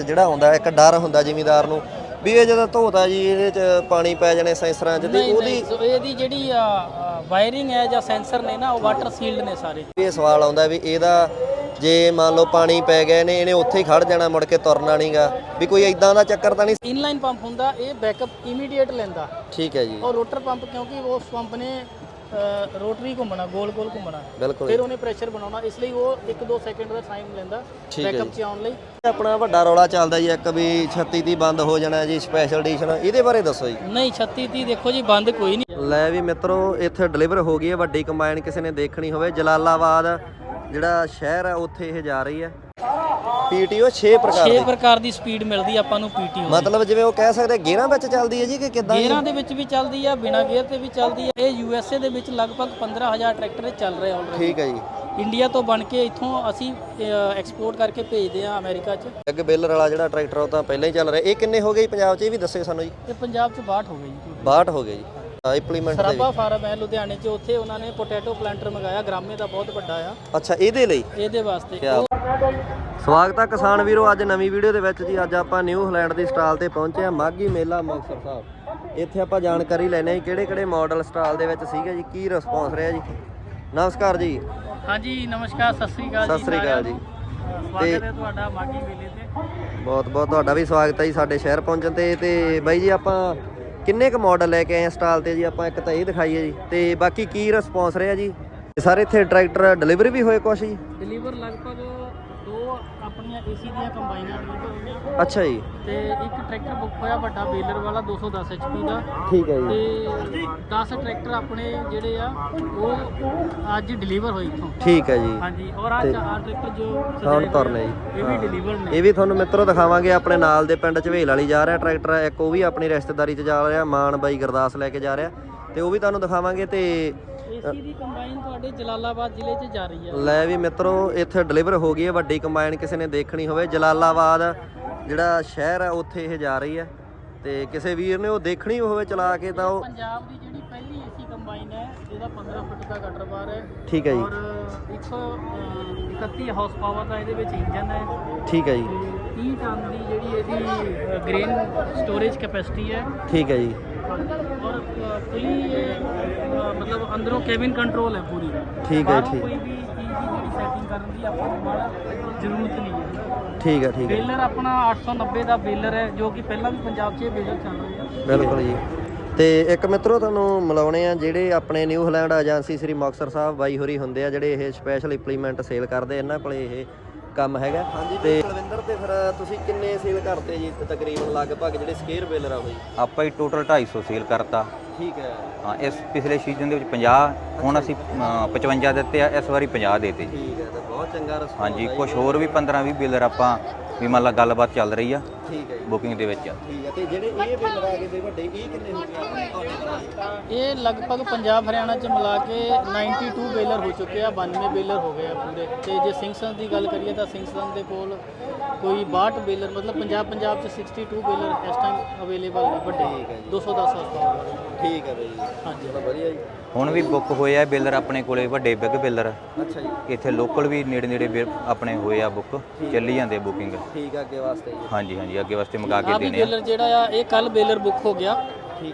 ਜਿਹੜਾ ਹੁੰਦਾ ਇੱਕ ਡਰ ਹੁੰਦਾ ਜ਼ਿਮੀਦਾਰ ਨੂੰ ਵੀ ਇਹ ਜਦੋਂ ਧੋਤਾ ਜੀ ਇਹਦੇ ਚ ਪਾਣੀ ਪੈ ਜਾਣੇ ਸੈਂਸਰਾਂ ਚ ਤੇ ਨਹੀਂ ਉਹਦੀ ਨਹੀਂ ਸੋ ਇਹਦੀ ਜਿਹੜੀ ਵਾਇਰਿੰਗ ਹੈ ਜਾਂ ਸੈਂਸਰ ਨੇ ਨਾ ਉਹ ਵਾਟਰ ਸੀਲਡ ਨੇ ਸਾਰੇ। ਇਹ ਸਵਾਲ ਆਉਂਦਾ ਵੀ ਇਹਦਾ ਜੇ ਮੰਨ ਲਓ ਪਾਣੀ ਪੈ ਗਏ ਨੇ ਇਹਨੇ ਉੱਥੇ ਹੀ ਖੜ ਜਾਣਾ ਮੁੜ ਕੇ ਤੁਰਨਾ ਨਹੀਂਗਾ ਵੀ ਕੋਈ ਇਦਾਂ ਦਾ ਚੱਕਰ ਤਾਂ ਨਹੀਂ ਇਨਲਾਈਨ ਪੰਪ ਹੁੰਦਾ ਇਹ ਬੈਕਅਪ ਇਮੀਡੀਏਟ ਲੈਂਦਾ। ਠੀਕ ਹੈ ਜੀ। ਔਰ ਰੋਟਰ ਪੰਪ ਕਿਉਂਕਿ ਉਸ ਪੰਪ ਨੇ ਰੋਟਰੀ ਘੁੰਮਣਾ ਗੋਲ ਗੋਲ ਘੁੰਮਣਾ। ਬਿਲਕੁਲ। ਫਿਰ ਉਹਨੇ ਪ੍ਰੈਸ਼ਰ ਬਣਾਉਣਾ ਇਸ ਲਈ ਉਹ 1-2 ਸੈਕਿੰਡ ਦਾ ਟਾਈਮ ਲੈਂਦਾ ਠੀਕ ਹੈ ਬੈਕਅਪ 'ਚ ਆਉਣ ਲਈ। ਆਪਣਾ ਵੱਡਾ ਰੌਲਾ ਚੱਲਦਾ ਜੀ ਇੱਕ ਵੀ 36 ਦੀ ਬੰਦ ਹੋ ਜਾਣਾ ਜੀ ਸਪੈਸ਼ਲ ਐਡੀਸ਼ਨ ਇਹਦੇ ਬਾਰੇ ਦੱਸੋ ਜੀ। ਨਹੀਂ 36 30 ਦੇਖੋ ਜੀ ਬੰਦ ਕੋਈ ਨਹੀਂ। ਲੈ ਵੀ ਮਿੱਤਰੋ ਇੱਥੇ ਡਿਲੀਵਰ ਹੋ ਗਈ ਹੈ ਵੱਡੀ ਕੰਬਾਈਨ ਕਿਸੇ ਨੇ ਦੇਖਣੀ ਹੋਵੇ। ਜਲਾਲਾਬਾਦ ਜਿਹੜਾ ਸ਼ਹਿਰ ਹੈ ਉੱਥੇ ਇਹ ਜਾ ਰਹੀ ਹੈ। ਪੀਟੀਓ 6 ਪ੍ਰਕਾਰ 6 ਦੀ। ਪ੍ਰਕਾਰ ਦੀ ਸਪੀਡ ਮਿਲਦੀ ਆਪਾਂ ਨੂੰ ਪੀਟੀਓ ਮਤਲਬ ਜਿਵੇਂ ਉਹ ਕਹਿ ਸਕਦੇ ਗੇਅਰਾਂ ਵਿੱਚ ਚੱਲਦੀ ਹੈ ਜੀ ਕਿ ਕਿਦਾਂ ਗੇਅਰਾਂ ਦੇ ਵਿੱਚ ਵੀ ਚੱਲਦੀ ਆ ਬਿਨਾ ਗੇਅਰ ਤੇ ਵੀ ਚੱਲਦੀ ਆ। ਇਹ ਯੂਐਸਏ ਦੇ ਵਿੱਚ ਲਗਭਗ 15000 ਟਰੈਕਟਰ ਚੱਲ ਰਹੇ ਆਲਰੇਡੀ ਠੀਕ ਹੈ ਜੀ। ਇੰਡੀਆ ਤੋਂ ਬਣ ਕੇ ਇੱਥੋਂ ਅਸੀਂ ਐਕਸਪੋਰਟ ਕਰਕੇ ਭੇਜਦੇ ਆ ਅਮਰੀਕਾ 'ਚ। ਅੱਗੇ ਬਿੱਲਰ ਵਾਲਾ ਜਿਹੜਾ ਟਰੈਕਟਰ ਉਹ ਤਾਂ ਪਹਿਲਾਂ ਹੀ ਚੱਲ ਰਿਹਾ। ਇਹ ਕਿੰਨੇ ਹੋ ਗਏ ਜੀ ਪੰਜਾਬ 'ਚ? ਇਹ ਵੀ ਦੱਸਿਓ ਸਾਨੂੰ ਜੀ। ਤੇ ਪੰਜਾਬ 'ਚ 62 ਹੋ ਗਈ ਜੀ। 62 ਹੋ ਗਏ ਜੀ। ਇੰਪਲੀਮੈਂਟ ਦੇ ਸਰਾਬਾ ਫਾਰਮ ਹੈ ਲੁਧਿਆਣੇ 'ਚ ਉੱਥੇ ਉਹਨਾਂ ਨੇ ਪੋਟੈਟੋ ਪਲਾਂਟਰ ਮੰਗਾਇਆ ਗ੍ਰਾਮੇ ਦਾ ਬਹੁਤ ਵੱਡਾ ਆ। ਅੱਛਾ ਇਹਦੇ ਲਈ? ਇਹਦੇ ਵਾਸਤੇ। ਕਿਆ? ਸਵਾਗਤ ਹੈ ਕਿਸਾਨ ਵੀਰੋ ਅੱਜ ਨਵੀਂ ਵੀਡੀਓ ਦੇ ਵਿੱਚ ਜੀ ਅੱਜ ਆਪਾਂ ਨਿਊ ਹਲੈਂਡ ਦੀ ਸਟਾਲ ਤੇ ਪਹੁੰਚੇ ਆ ਮਾਗੀ ਮੇਲਾ ਮੁਕਤਸਰ ਸਾਹਿਬ। ਇੱਥੇ ਆਪਾਂ ਜਾਣਕਾਰੀ ਲੈਣੇ ਆ ਕਿਹੜੇ ਕਿਹੜੇ ਮਾਡਲ ਸਟਾਲ ਦੇ ਵਿੱਚ ਸੀਗੇ ਜੀ ਕੀ ਰਿਸਪੌਂਸ ਰਿਹਾ ਜੀ? ਨਮਸਕਾਰ ਜੀ। ਹਾਂਜੀ ਨਮਸਕਾਰ ਸਤਿ ਸ੍ਰੀ ਅਕਾਲ ਸਤਿ ਸ੍ਰੀ ਅਕਾਲ ਜੀ। ਸਵਾਗਤ ਹੈ ਤੁਹਾਡਾ ਮਾਗੀ ਮੇਲੇ ਤੇ। ਬਹੁਤ ਬਹੁਤ ਤੁਹਾਡਾ ਵੀ ਸਵਾਗਤ ਹੈ ਜੀ ਸਾਡੇ ਸ਼ਹਿਰ ਪਹੁੰਚਣ ਤੇ। ਤੇ ਬਾਈ ਜੀ ਆਪਾਂ ਕਿੰਨੇ ਕੁ ਮਾਡਲ ਲੈ ਕੇ ਆਏ ਆ ਸਟਾਲ ਤੇ ਜੀ? ਆਪਾਂ ਇੱਕ ਤਾਂ ਇਹ ਦਿਖਾਈਏ ਜੀ। ਤੇ ਬਾਕੀ ਕੀ ਰਿਸਪੌਂਸ ਰਿਹਾ ਜੀ? ਸਾਰੇ ਇੱਥੇ ਟਰੈਕਟਰ ਡਿਲੀਵਰੀ ਵੀ ਹੋਏ ਕੁਛ ਜੀ? ਡਿਲੀਵਰ ਲਗਭਗ ਦੋ ਆਪਣੀਆਂ ਏਸੀ ਦੀਆਂ ਕੰਬਾਈਨਾਂ ਡਿਲੀਵਰ ਅੱਛਾ ਜੀ। ਤੇ ਇੱਕ ਟਰੈਕਟਰ ਬੁੱਕ ਹੋਇਆ ਵੱਡਾ ਬੇਲਰ ਵਾਲਾ 210 HP ਦਾ। ਠੀਕ ਹੈ ਤੇ ਜੀ 10 ਟਰੈਕਟਰ ਆਪਣੇ ਜਿਹੜੇ ਆ ਉਹ ਅੱਜ ਡਿਲੀਵਰ ਹੋਏ ਇੱਥੋਂ। ਠੀਕ ਹੈ ਜੀ। ਹਾਂਜੀ ਔਰ ਆ ਟਰੈਕਟਰ ਜੋ ਹੁਣ ਤੁਰਨੇ ਜੀ। ਇਹ ਵੀ ਹਾਂ। ਡਿਲੀਵਰ ਨੇ। ਇਹ ਵੀ ਤੁਹਾਨੂੰ ਮਿੱਤਰੋ ਦਿਖਾਵਾਂਗੇ ਆਪਣੇ ਨਾਲ ਦੇ ਪਿੰਡ ਝਵੇਲ ਵਾਲੀ ਜਾ ਰਿਹਾ ਟਰੈਕਟਰ ਇੱਕ ਉਹ ਵੀ ਆਪਣੀ ਰਿਸ਼ਤੇਦਾਰੀ 'ਚ ਜਾ ਰਿਹਾ ਮਾਨ ਬਾਈ ਗੁਰਦਾਸ ਲੈ ਕੇ ਜਾ ਰਿਹਾ। ਤੇ ਉਹ ਵੀ ਤੁਹਾਨੂੰ ਦਿਖਾਵਾਂਗੇ ਤੇ ਏਸੀ ਦੀ ਕੰਬਾਈਨ ਤੁਹਾਡੇ ਜਲਾਲਾਬਾਦ ਜ਼ਿਲ੍ਹੇ 'ਚ ਜਾ ਰਹੀ ਆ। ਲੈ ਵੀ ਮਿੱਤਰੋ ਇੱਥੇ ਡਿਲੀਵਰ ਹੋ ਗਈ ਹੈ ਵੱਡੀ ਕੰਬਾਈਨ ਕਿਸੇ ਨੇ ਦੇਖਣੀ ਹੋਵੇ। ਜਲਾਲਾਬਾਦ ਜਿਹੜਾ ਸ਼ਹਿਰ ਹੈ ਉੱਥੇ ਇਹ ਜਾ ਰਹੀ ਹੈ ਤੇ ਕਿਸੇ ਵੀਰ ਨੇ ਉਹ ਦੇਖਣੀ ਹੋਵੇ ਚਲਾ ਕੇ ਤਾਂ ਉਹ ਪੰਜਾਬ ਦੀ ਜਿਹੜੀ ਪਹਿਲੀ ਏਸੀ ਕੰਬਾਈਨ ਹੈ ਇਹਦਾ 15 ਫੁੱਟ ਦਾ ਕਟਰ ਬਾਰ ਹੈ। ਠੀਕ ਹੈ ਜੀ। ਔਰ 131 ਹਾਰਸ ਪਾਵਰ ਦਾ ਇਹਦੇ ਵਿੱਚ ਇੰਜਨ ਹੈ। ਠੀਕ ਹੈ ਜੀ। ਤੇ 30 ਟਨ ਦੀ ਜਿਹੜੀ ਇਹਦੀ ਗ੍ਰੇਨ ਸਟੋਰੇਜ ਕੈਪੈਸਿਟੀ ਹੈ। ਠੀਕ ਹੈ ਜੀ। ਔਰ ਅ, ਮਤਲਬ ਅੰਦਰੋਂ ਕੈਬਿਨ ਕੰਟਰੋਲ ਹੈ ਪੂਰੀ। ਠੀਕ ਹੈ, ਠੀਕ। ਕੋਈ ਵੀ ਚੀਜ਼ ਦੀ ਜਿਹੜੀ ਸੈਟਿੰਗ ਕਰਨ ਦੀ ਆਪਾਂ ਨੂੰ ਬਾਹਰ ਜ਼ਰੂਰਤ ਨਹੀਂ ਹੈ। ਠੀਕ ਹੈ ਠੀਕ ਹੈ। ਬੇਲਰ ਆਪਣਾ 890 ਦਾ ਬੇਲਰ ਹੈ ਜੋ ਕਿ ਪਹਿਲਾਂ ਵੀ ਪੰਜਾਬ 'ਚ ਇਹ ਬੇਲਰ ਚੱਲ ਰਿਹਾ। ਹੈ ਬਿਲਕੁਲ ਜੀ। ਤੇ ਇੱਕ ਮਿੱਤਰੋ ਤੁਹਾਨੂੰ ਮਿਲਾਉਣੇ ਆ ਜਿਹੜੇ ਆਪਣੇ new Holland agency Sri Muktsar Sahib ਬਾਈ ਹੋਰੀ ਹੁੰਦੇ ਆ ਜਿਹੜੇ ਇਹ ਸਪੈਸ਼ਲ ਇੰਪਲੀਮੈਂਟ ਸੇਲ ਕਰਦੇ ਇਹਨਾਂ ਕੋਲੇ ਇਹ ਕੰਮ ਹੈਗਾ। ਹਾਂਜੀ ਤੇ ਕੁਲਵਿੰਦਰ ਤੇ ਫਿਰ ਤੁਸੀਂ ਕਿੰਨੇ ਸੇਲ ਕਰਤੇ ਜੀ ਤਕਰੀਬਨ ਲਗਭਗ ਜਿਹੜੇ ਸਕੇਅਰ ਬੇਲਰ ਆ ਬਈ? ਆਪਾਂ ਹੀ ਟੋਟਲ 250 ਸੇਲ ਕਰਤਾ। ਠੀਕ ਹੈ। ਹਾਂ ਇਸ ਪਿਛਲੇ ਸੀਜ਼ਨ ਦੇ ਵਿੱਚ 50 ਹੁਣ ਅਸੀਂ ਅ, 55 ਦਿੱਤੇ ਆ ਇਸ ਵਾਰੀ 50 ਦੇਤੇ ਜੀ। ਠੀਕ ਹੈ ਤੇ ਬਹੁਤ ਚੰਗਾ ਰਿਸਪੌਂਸ ਹਾਂਜੀ ਕੁਝ ਹੋਰ ਵੀ 15 20 ਬਿਲਰ ਆਪਾਂ ਵੀ ਮੰਨ ਲਾ ਗੱਲਬਾਤ ਚੱਲ ਰਹੀ ਆ ਠੀਕ ਹੈ ਜੀ। ਬੁਕਿੰਗ ਦੇ ਵਿੱਚ ਠੀਕ ਹੈ ਤੇ ਜਿਹੜੇ ਇਹ ਬੇਲਰ ਆ ਗਏ ਤੇ ਵੱਡੇ ਇਹ ਕਿੰਨੇ ਹੋ ਗਏ? ਆਪਣੇ ਤੁਹਾਡੇ ਕੋਲ ਇਹ ਲਗਭਗ ਪੰਜਾਬ ਹਰਿਆਣਾ ਚ ਮਿਲਾ ਕੇ 92 ਬੇਲਰ ਹੋ ਚੁੱਕੇ ਆ 92 ਬੇਲਰ ਹੋ ਗਏ ਆ ਪੂਰੇ। ਤੇ ਜੇ ਸਿੰਘਸਨ ਦੀ ਗੱਲ ਕਰੀਏ ਤਾਂ ਸਿੰਘਸਨ ਦੇ ਕੋਲ ਕੋਈ 62 ਬੇਲਰ ਮਤਲਬ ਪੰਜਾਬ ਪੰਜਾਬ ਚ 62 ਬੇਲਰ ਇਸ ਟਾਈਮ ਅਵੇਲੇਬਲ ਨੇ ਵੱਡੇ। ਠੀਕ ਹੈ ਜੀ। 210 ਹਾਰਸ ਠੀਕ ਹੈ ਬਈ। ਹਾਂਜੀ। ਚਲੋ ਵਧੀਆ ਜੀ। ਹੁਣ ਵੀ ਬੁੱਕ ਹੋਏ ਆ ਬਿਲਰ ਆਪਣੇ ਕੋਲੇ ਵੱਡੇ ਬਿਗ ਬਿਲਰ ਅੱਛਾ ਜੀ। ਇੱਥੇ ਲੋਕਲ ਵੀ ਨੇੜੇ ਨੇੜੇ ਆਪਣੇ ਹੋਏ ਆ ਬੁੱਕ ਚੱਲੀ ਜਾਂਦੇ ਬੁਕਿੰਗ ਠੀਕ ਆ ਅੱਗੇ ਵਾਸਤੇ ਜੀ। ਹਾਂਜੀ ਹਾਂਜੀ ਅੱਗੇ ਵਾਸਤੇ ਮੰਗਾ ਆ ਕੇ ਵੀ ਦੇਣੇ ਆ। ਬੇਲਰ ਜਿਹੜਾ ਆ ਇਹ ਕੱਲ ਬੇਲਰ ਬੁੱਕ ਹੋ ਗਿਆ।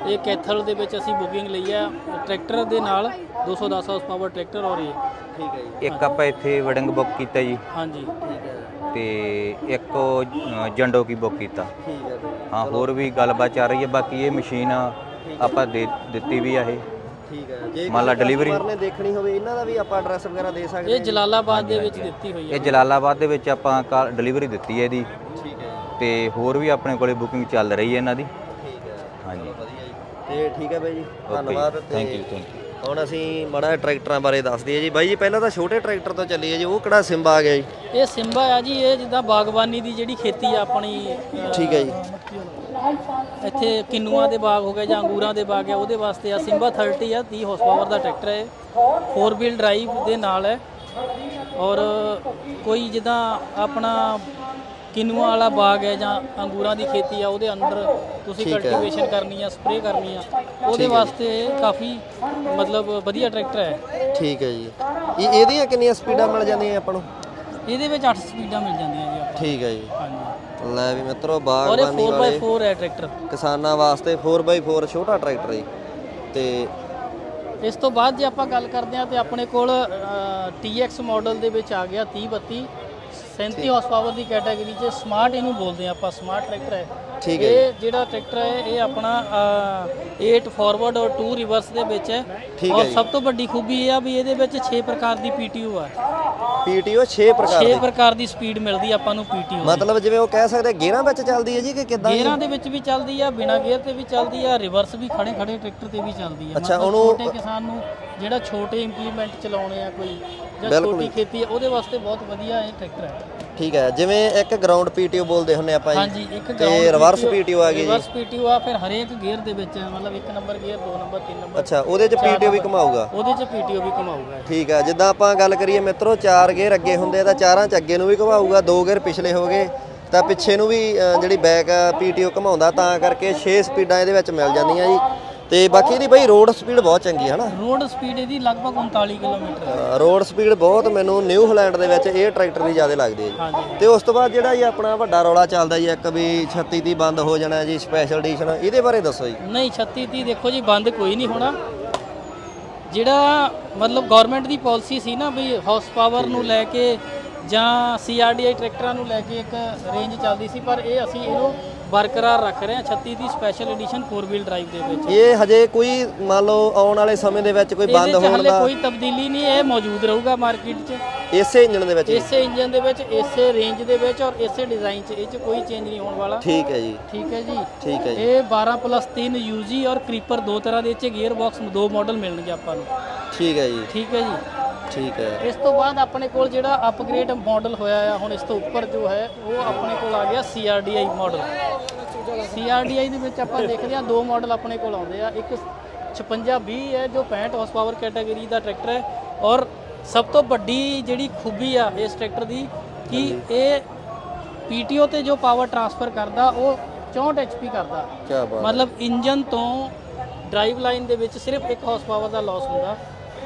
ਇਹ ਕੈਥਲ ਦੇ ਵਿੱਚ ਅਸੀਂ ਬੁਕਿੰਗ ਲਈ ਆ। ਟਰੈਕਟਰ ਦੇ ਨਾਲ 210 ਹਾਰਸ ਪਾਵਰ ਟਰੈਕਟਰ ਔਰ ਇਹ ਠੀਕ ਹੈ ਜੀ। ਇੱਕ ਆਪਾਂ ਇੱਥੇ ਵਡਿੰਗ ਬੁੱਕ ਕੀਤਾ ਜੀ। ਹਾਂਜੀ। ਠੀਕ ਹੈ। ਤੇ ਇੱਕ ਉਹ, ਅ, ਜੰਡੋ ਕੀ ਬੁੱਕ ਕੀਤਾ। ਠੀਕ ਹੈ ਹੋਰ ਵੀ ਗੱਲਬਾਤ ਚੱਲ ਰਹੀ ਹੈ ਬਾਕੀ ਇਹ ਮਸ਼ੀਨ ਆਪਾਂ ਦੇ ਦਿੱਤੀ ਵੀ ਆ ਇਹ। ਠੀਕ ਹੈ। ਜੇ ਮੰਨ ਲਾ delivery- ਨੇ ਦੇਖਣੀ ਹੋਵੇ ਇਹਨਾਂ ਦਾ ਵੀ ਆਪਾਂ ਐਡਰੈਸ ਵਗੈਰਾ ਦੇ ਸਕਦੇ ਇਹ ਜਲਾਲਾਬਾਦ ਦੇ ਵਿੱਚ ਦਿੱਤੀ ਹੋਈ ਹੈ। ਇਹ ਜਲਾਲਾਬਾਦ ਦੇ ਵਿੱਚ ਆਪਾਂ ਕੱਲ ਡਿਲੀਵਰੀ ਦਿੱਤੀ ਹੈ ਇਹਦੀ। ਠੀਕ ਹੈ ਤੇ ਹੋਰ ਵੀ ਆਪਣੇ ਕੋਲੇ ਬੁਕਿੰਗ ਚੱਲ ਰਹੀ ਹੈ ਇਹਨਾਂ ਦੀ। ਠੀਕ ਹੈ। ਹਾਂਜੀ। ਵਧੀਆ ਜੀ। ਤੇ ਠੀਕ ਹੈ ਬਾਈ ਜੀ। ਧੰਨਵਾਦ ਥੈਂਕ ਯੂ ਥੈਂਕ ਯੂ ਹੁਣ ਅਸੀਂ ਮਾੜਾ ਟਰੈਕਟਰਾਂ ਬਾਰੇ ਦੱਸ ਦਈਏ ਜੀ। ਬਾਈ ਜੀ ਪਹਿਲਾਂ ਤਾਂ ਛੋਟੇ ਟਰੈਕਟਰ ਤੋਂ ਚੱਲੀਏ ਜੀ ਉਹ ਕਿਹੜਾ ਸਿੰਬਾ ਆ ਗਿਆ ਜੀ? ਇਹ ਸਿੰਬਾ ਆ ਜੀ ਇਹ ਜਿੱਦਾਂ ਬਾਗਬਾਨੀ ਦੀ ਜਿਹੜੀ ਖੇਤੀ ਆ ਆਪਣੀ ਅਹ, ਠੀਕ ਹੈ ਜੀ। ਇੱਥੇ ਕਿੰਨੂਆਂ ਦੇ ਬਾਗ ਹੋ ਗਏ ਜਾਂ ਅੰਗੂਰਾਂ ਦੇ ਬਾਗ ਆ ਉਹਦੇ ਵਾਸਤੇ ਆ ਸਿੰਬਾ 30 ਆ 30 ਹਾਰਸ ਪਾਵਰ ਦਾ ਟਰੈਕਟਰ ਹੈ 4 ਵੀਲ ਡਰਾਈਵ ਦੇ ਨਾਲ ਹੈ। ਔਰ ਕੋਈ ਜਿੱਦਾਂ ਆਪਣਾ ਕਿੰਨੂਆਂ ਵਾਲਾ ਬਾਗ ਹੈ ਜਾਂ ਅੰਗੂਰਾਂ ਦੀ ਖੇਤੀ ਆ ਉਹਦੇ ਅੰਦਰ ਤੁਸੀਂ ਠੀਕ ਹੈ। ਕਲਟੀਵੇਸ਼ਨ ਕਰਨੀ ਆ ਸਪਰੇਅ ਕਰਨੀ ਆ ਉਹਦੇ ਵਾਸਤੇ ਕਾਫੀ ਮਤਲਬ ਵਧੀਆ ਟਰੈਕਟਰ ਹੈ। ਠੀਕ ਹੈ ਜੀ। ਇਹ ਇਹਦੀਆਂ ਕਿੰਨੀਆਂ ਸਪੀਡਾਂ ਮਿਲ ਜਾਂਦੀਆਂ ਆਪਾਂ ਨੂੰ? ਇਹਦੇ ਵਿੱਚ 8 ਸਪੀਡਾਂ ਮਿਲ ਜਾਂਦੀਆਂ ਜੀ ਆਪਾਂ ਠੀਕ ਹੈ ਜੀ। ਹਾਂਜੀ। ਲੈ ਵੀ ਮਿੱਤਰੋ ਔਰ ਇਹ ਬਾਗਬਾਨੀ ਵਾਲੇ 4x4 ਹੈ ਟਰੈਕਟਰ। ਕਿਸਾਨਾਂ ਵਾਸਤੇ 4x4 ਛੋਟਾ ਟਰੈਕਟਰ ਹੈ ਤੇ ਇਸ ਤੋਂ ਬਾਅਦ ਜੇ ਆਪਾਂ ਗੱਲ ਕਰਦੇ ਹਾਂ ਤੇ ਆਪਣੇ ਕੋਲ TX ਮਾਡਲ ਦੇ ਵਿੱਚ ਆ ਗਿਆ 30 32 37 ਹਾਰਸ ਪਾਵਰ ਦੀ ਕੈਟਾਗਰੀ 'ਚ ਸਮਾਰਟ ਇਹਨੂੰ ਬੋਲਦੇ ਆ ਆਪਾਂ ਸਮਾਰਟ ਟਰੈਕਟਰ ਹੈ। ਠੀਕ ਹੈ ਇਹ ਜਿਹੜਾ ਟਰੈਕਟਰ ਹੈ ਇਹ ਆਪਣਾ ਅ, 8 ਫਾਰਵਰਡ ਔਰ 2 ਰਿਵਰਸ ਦੇ ਵਿੱਚ ਹੈ। ਠੀਕ ਹੈ ਔਰ ਜੀ। ਸਭ ਤੋਂ ਵੱਡੀ ਖੂਬੀ ਇਹ ਆ ਵੀ ਇਹਦੇ ਵਿੱਚ 6 ਪ੍ਰਕਾਰ ਦੀ PTO ਆ। PTO 6 ਪ੍ਰਕਾਰ 6 ਦੀ। ਪ੍ਰਕਾਰ ਦੀ ਸਪੀਡ ਮਿਲਦੀ ਆਪਾਂ ਨੂੰ PTO ਮਤਲਬ ਜਿਵੇਂ ਉਹ ਕਹਿ ਸਕਦੇ ਗੇਅਰਾਂ ਵਿੱਚ ਚੱਲਦੀ ਹੈ ਜੀ ਕਿ ਕਿਦਾਂ ਗੇਅਰਾਂ ਦੇ ਵਿੱਚ ਵੀ ਚੱਲਦੀ ਆ ਬਿਨਾ ਗੇਅਰ ਤੇ ਵੀ ਚੱਲਦੀ ਆ ਰਿਵਰਸ ਵੀ ਖੜੇ ਖੜੇ ਟਰੈਕਟਰ ਤੇ ਵੀ ਚੱਲਦੀ ਆ। ਅੱਛਾ, ਮਤਲਬ ਉਹਨੂੰ- ਛੋਟੇ ਕਿਸਾਨ ਨੂੰ ਜਿਹੜਾ ਛੋਟੇ ਇੰਪਲੀਮੈਂਟ ਚਲਾਉਣੇ ਆ ਕੋਈ ਜਾਂ ਬਿਲਕੁਲ ਛੋਟੀ ਖੇਤੀ ਆ ਉਹਦੇ ਵਾਸਤੇ ਬਹੁਤ ਵਧੀਆ ਇਹ ਟਰੈਕਟਰ ਹੈ। ਠੀਕ ਹੈ ਜਿਵੇਂ ਇੱਕ ਗਰਾਊਂਡ PTO ਬੋਲਦੇ ਹੁੰਨੇ ਆਪਾਂ ਜੀ। ਹਾਂਜੀ ਇੱਕ ਤੇ reverse PTO ਆ ਗਈ ਜੀ। ਰਿਵਰਸ PTO ਆ ਫਿਰ ਹਰੇਕ ਗੇਅਰ ਦੇ ਵਿੱਚ ਮਤਲਬ ਇੱਕ ਨੰਬਰ ਗੇਅਰ ਦੋ ਨੰਬਰ ਤਿੰਨ ਨੰਬਰ ਅੱਛਾ ਉਹਦੇ 'ਚ PTO ਵੀ ਘੁਮਾਊਗਾ? ਉਹਦੇ 'ਚ PTO ਵੀ ਘੁਮਾਊਗਾ। ਠੀਕ ਹੈ ਜਿੱਦਾਂ ਆਪਾਂ ਗੱਲ ਕਰੀਏ ਮਿੱਤਰੋ ਚਾਰ ਗੇਅਰ ਅੱਗੇ ਹੁੰਦੇ ਆ ਤਾਂ ਚਾਰਾਂ 'ਚ ਅੱਗੇ ਨੂੰ ਵੀ ਘੁਮਾਊਗਾ ਦੋ ਗੇਅਰ ਪਿਛਲੇ ਹੋ ਗਏ ਤਾਂ ਪਿੱਛੇ ਨੂੰ ਵੀ ਜਿਹੜੀ ਬੈਕ PTO ਘੁਮਾਉਂਦਾ ਤਾਂ ਕਰਕੇ 6 ਸਪੀਡਾਂ ਇਹਦੇ ਵਿੱਚ ਮਿਲ ਜਾਂਦੀਆਂ ਜੀ। ਤੇ ਬਾਕੀ ਇਹਦੀ ਬਈ ਰੋਡ ਸਪੀਡ ਬਹੁਤ ਚੰਗੀ ਹੈ ਹਨਾ ਰੋਡ ਸਪੀਡ ਇਹਦੀ ਲਗਭਗ 39 ਕਿਲੋਮੀਟਰ ਹੈ। ਰੋਡ ਸਪੀਡ ਬਹੁਤ ਮੈਨੂੰ ਨਿਊ ਹਾਲੈਂਡ ਦੇ ਵਿੱਚ ਇਹ ਟਰੈਕਟਰ ਦੀ ਜ਼ਿਆਦਾ ਲੱਗਦੀ ਹੈ ਜੀ। ਤੇ ਉਸ ਤੋਂ ਬਾਅਦ ਜਿਹੜਾ ਜੀ ਆਪਣਾ ਵੱਡਾ ਰੌਲਾ ਚੱਲਦਾ ਜੀ ਇੱਕ ਵੀ 36 ਦੀ ਬੰਦ ਹੋ ਜਾਣਾ ਜੀ ਸਪੈਸ਼ਲ ਐਡੀਸ਼ਨ ਇਹਦੇ ਬਾਰੇ ਦੱਸੋ ਜੀ। ਨਹੀਂ 36 30 ਦੇਖੋ ਜੀ ਬੰਦ ਕੋਈ ਨਹੀਂ ਹੋਣਾ। ਜਿਹੜਾ ਮਤਲਬ ਗਵਰਨਮੈਂਟ ਦੀ ਪਾਲਿਸੀ ਸੀ ਨਾ ਵੀ ਹਾਰਸ ਪਾਵਰ ਨੂੰ ਲੈ ਕੇ ਜਾਂ ਸੀਆਰਡੀਆਈ ਟਰੈਕਟਰਾਂ ਨੂੰ ਲੈ ਕੇ ਇੱਕ ਰੇਂਜ ਚੱਲਦੀ ਸੀ ਪਰ ਇਹ ਅਸੀਂ ਇਹਨੂੰ ਬਰਕਰਾਰ ਰੱਖ ਰਹੇ ਹਾਂ 36 ਦੀ ਸਪੈਸ਼ਲ ਐਡੀਸ਼ਨ 4 ਵੀਲ ਡਰਾਈਵ ਦੇ ਵਿੱਚ। ਇਹ ਹਜੇ ਕੋਈ ਮੰਨ ਲਓ ਆਉਣ ਵਾਲੇ ਸਮੇਂ ਦੇ ਵਿੱਚ ਕੋਈ ਬੰਦ ਇਹਦੇ 'ਚ ਹੋਣ ਹਲੇ ਦਾ ਕੋਈ ਤਬਦੀਲੀ ਨਹੀਂ ਇਹ ਮੌਜੂਦ ਰਹੂਗਾ ਮਾਰਕੀਟ 'ਚ। ਇਸੇ ਇੰਜਨ ਦੇ ਵਿੱਚ? ਇਸੇ ਇੰਜਨ ਦੇ ਵਿੱਚ ਇਸੇ ਰੇਂਜ ਦੇ ਵਿੱਚ ਔਰ ਇਸੇ ਡਿਜ਼ਾਈਨ 'ਚ ਇਹ 'ਚ ਕੋਈ ਚੇਂਜ ਨਹੀਂ ਹੋਣ ਵਾਲਾ। ਠੀਕ ਹੈ ਜੀ। ਠੀਕ ਹੈ ਜੀ। ਠੀਕ ਹੈ ਜੀ। ਇਹ 12 ਪਲੱਸ 3 ਯੂਜੀ ਔਰ ਕ੍ਰੀਪਰ ਦੋ ਤਰ੍ਹਾਂ ਦੇ ਚ ਗੀਅਰ ਬਾਕਸ ਦੋ ਮਾਡਲ ਮਿਲਣਗੇ ਆਪਾਂ ਨੂੰ। ਠੀਕ ਹੈ ਜੀ। ਠੀਕ ਹੈ ਜੀ। ਠੀਕ ਹੈ। ਇਸ ਤੋਂ ਬਾਅਦ ਆਪਣੇ ਕੋਲ ਜਿਹੜਾ ਅਪਗ੍ਰੇਡ ਮਾਡਲ ਹੋਇਆ ਆ ਹੁਣ ਇਸ ਤੋਂ ਉੱਪਰ ਜੋ ਹੈ ਉਹ ਆਪਣੇ ਕੋਲ ਆ ਗਿਆ CRDI ਮਾਡਲ CRDI ਦੇ ਵਿੱਚ ਆਪਾਂ ਦੇਖਦੇ ਹਾਂ ਦੋ ਮਾਡਲ ਆਪਣੇ ਕੋਲ ਆਉਂਦੇ ਆ। ਇੱਕ 5620 ਹੈ ਜੋ 65 ਹਾਰਸ ਪਾਵਰ ਕੈਟਾਗਰੀ ਦਾ ਟਰੈਕਟਰ ਹੈ। ਔਰ ਸਭ ਤੋਂ ਵੱਡੀ ਜਿਹੜੀ ਖੂਬੀ ਆ ਇਸ ਟਰੈਕਟਰ ਦੀ ਕਿ ਇਹ PTO ਤੇ ਜੋ ਪਾਵਰ ਟਰਾਂਸਫਰ ਕਰਦਾ ਉਹ 64 HP ਕਰਦਾ। ਕੀ ਬਾਤ ਮਤਲਬ ਇੰਜਨ ਤੋਂ ਡਰਾਈਵ ਲਾਈਨ ਦੇ ਵਿੱਚ ਸਿਰਫ 1 ਹਾਰਸ ਪਾਵਰ ਦਾ ਲਾਸ ਹੁੰਦਾ।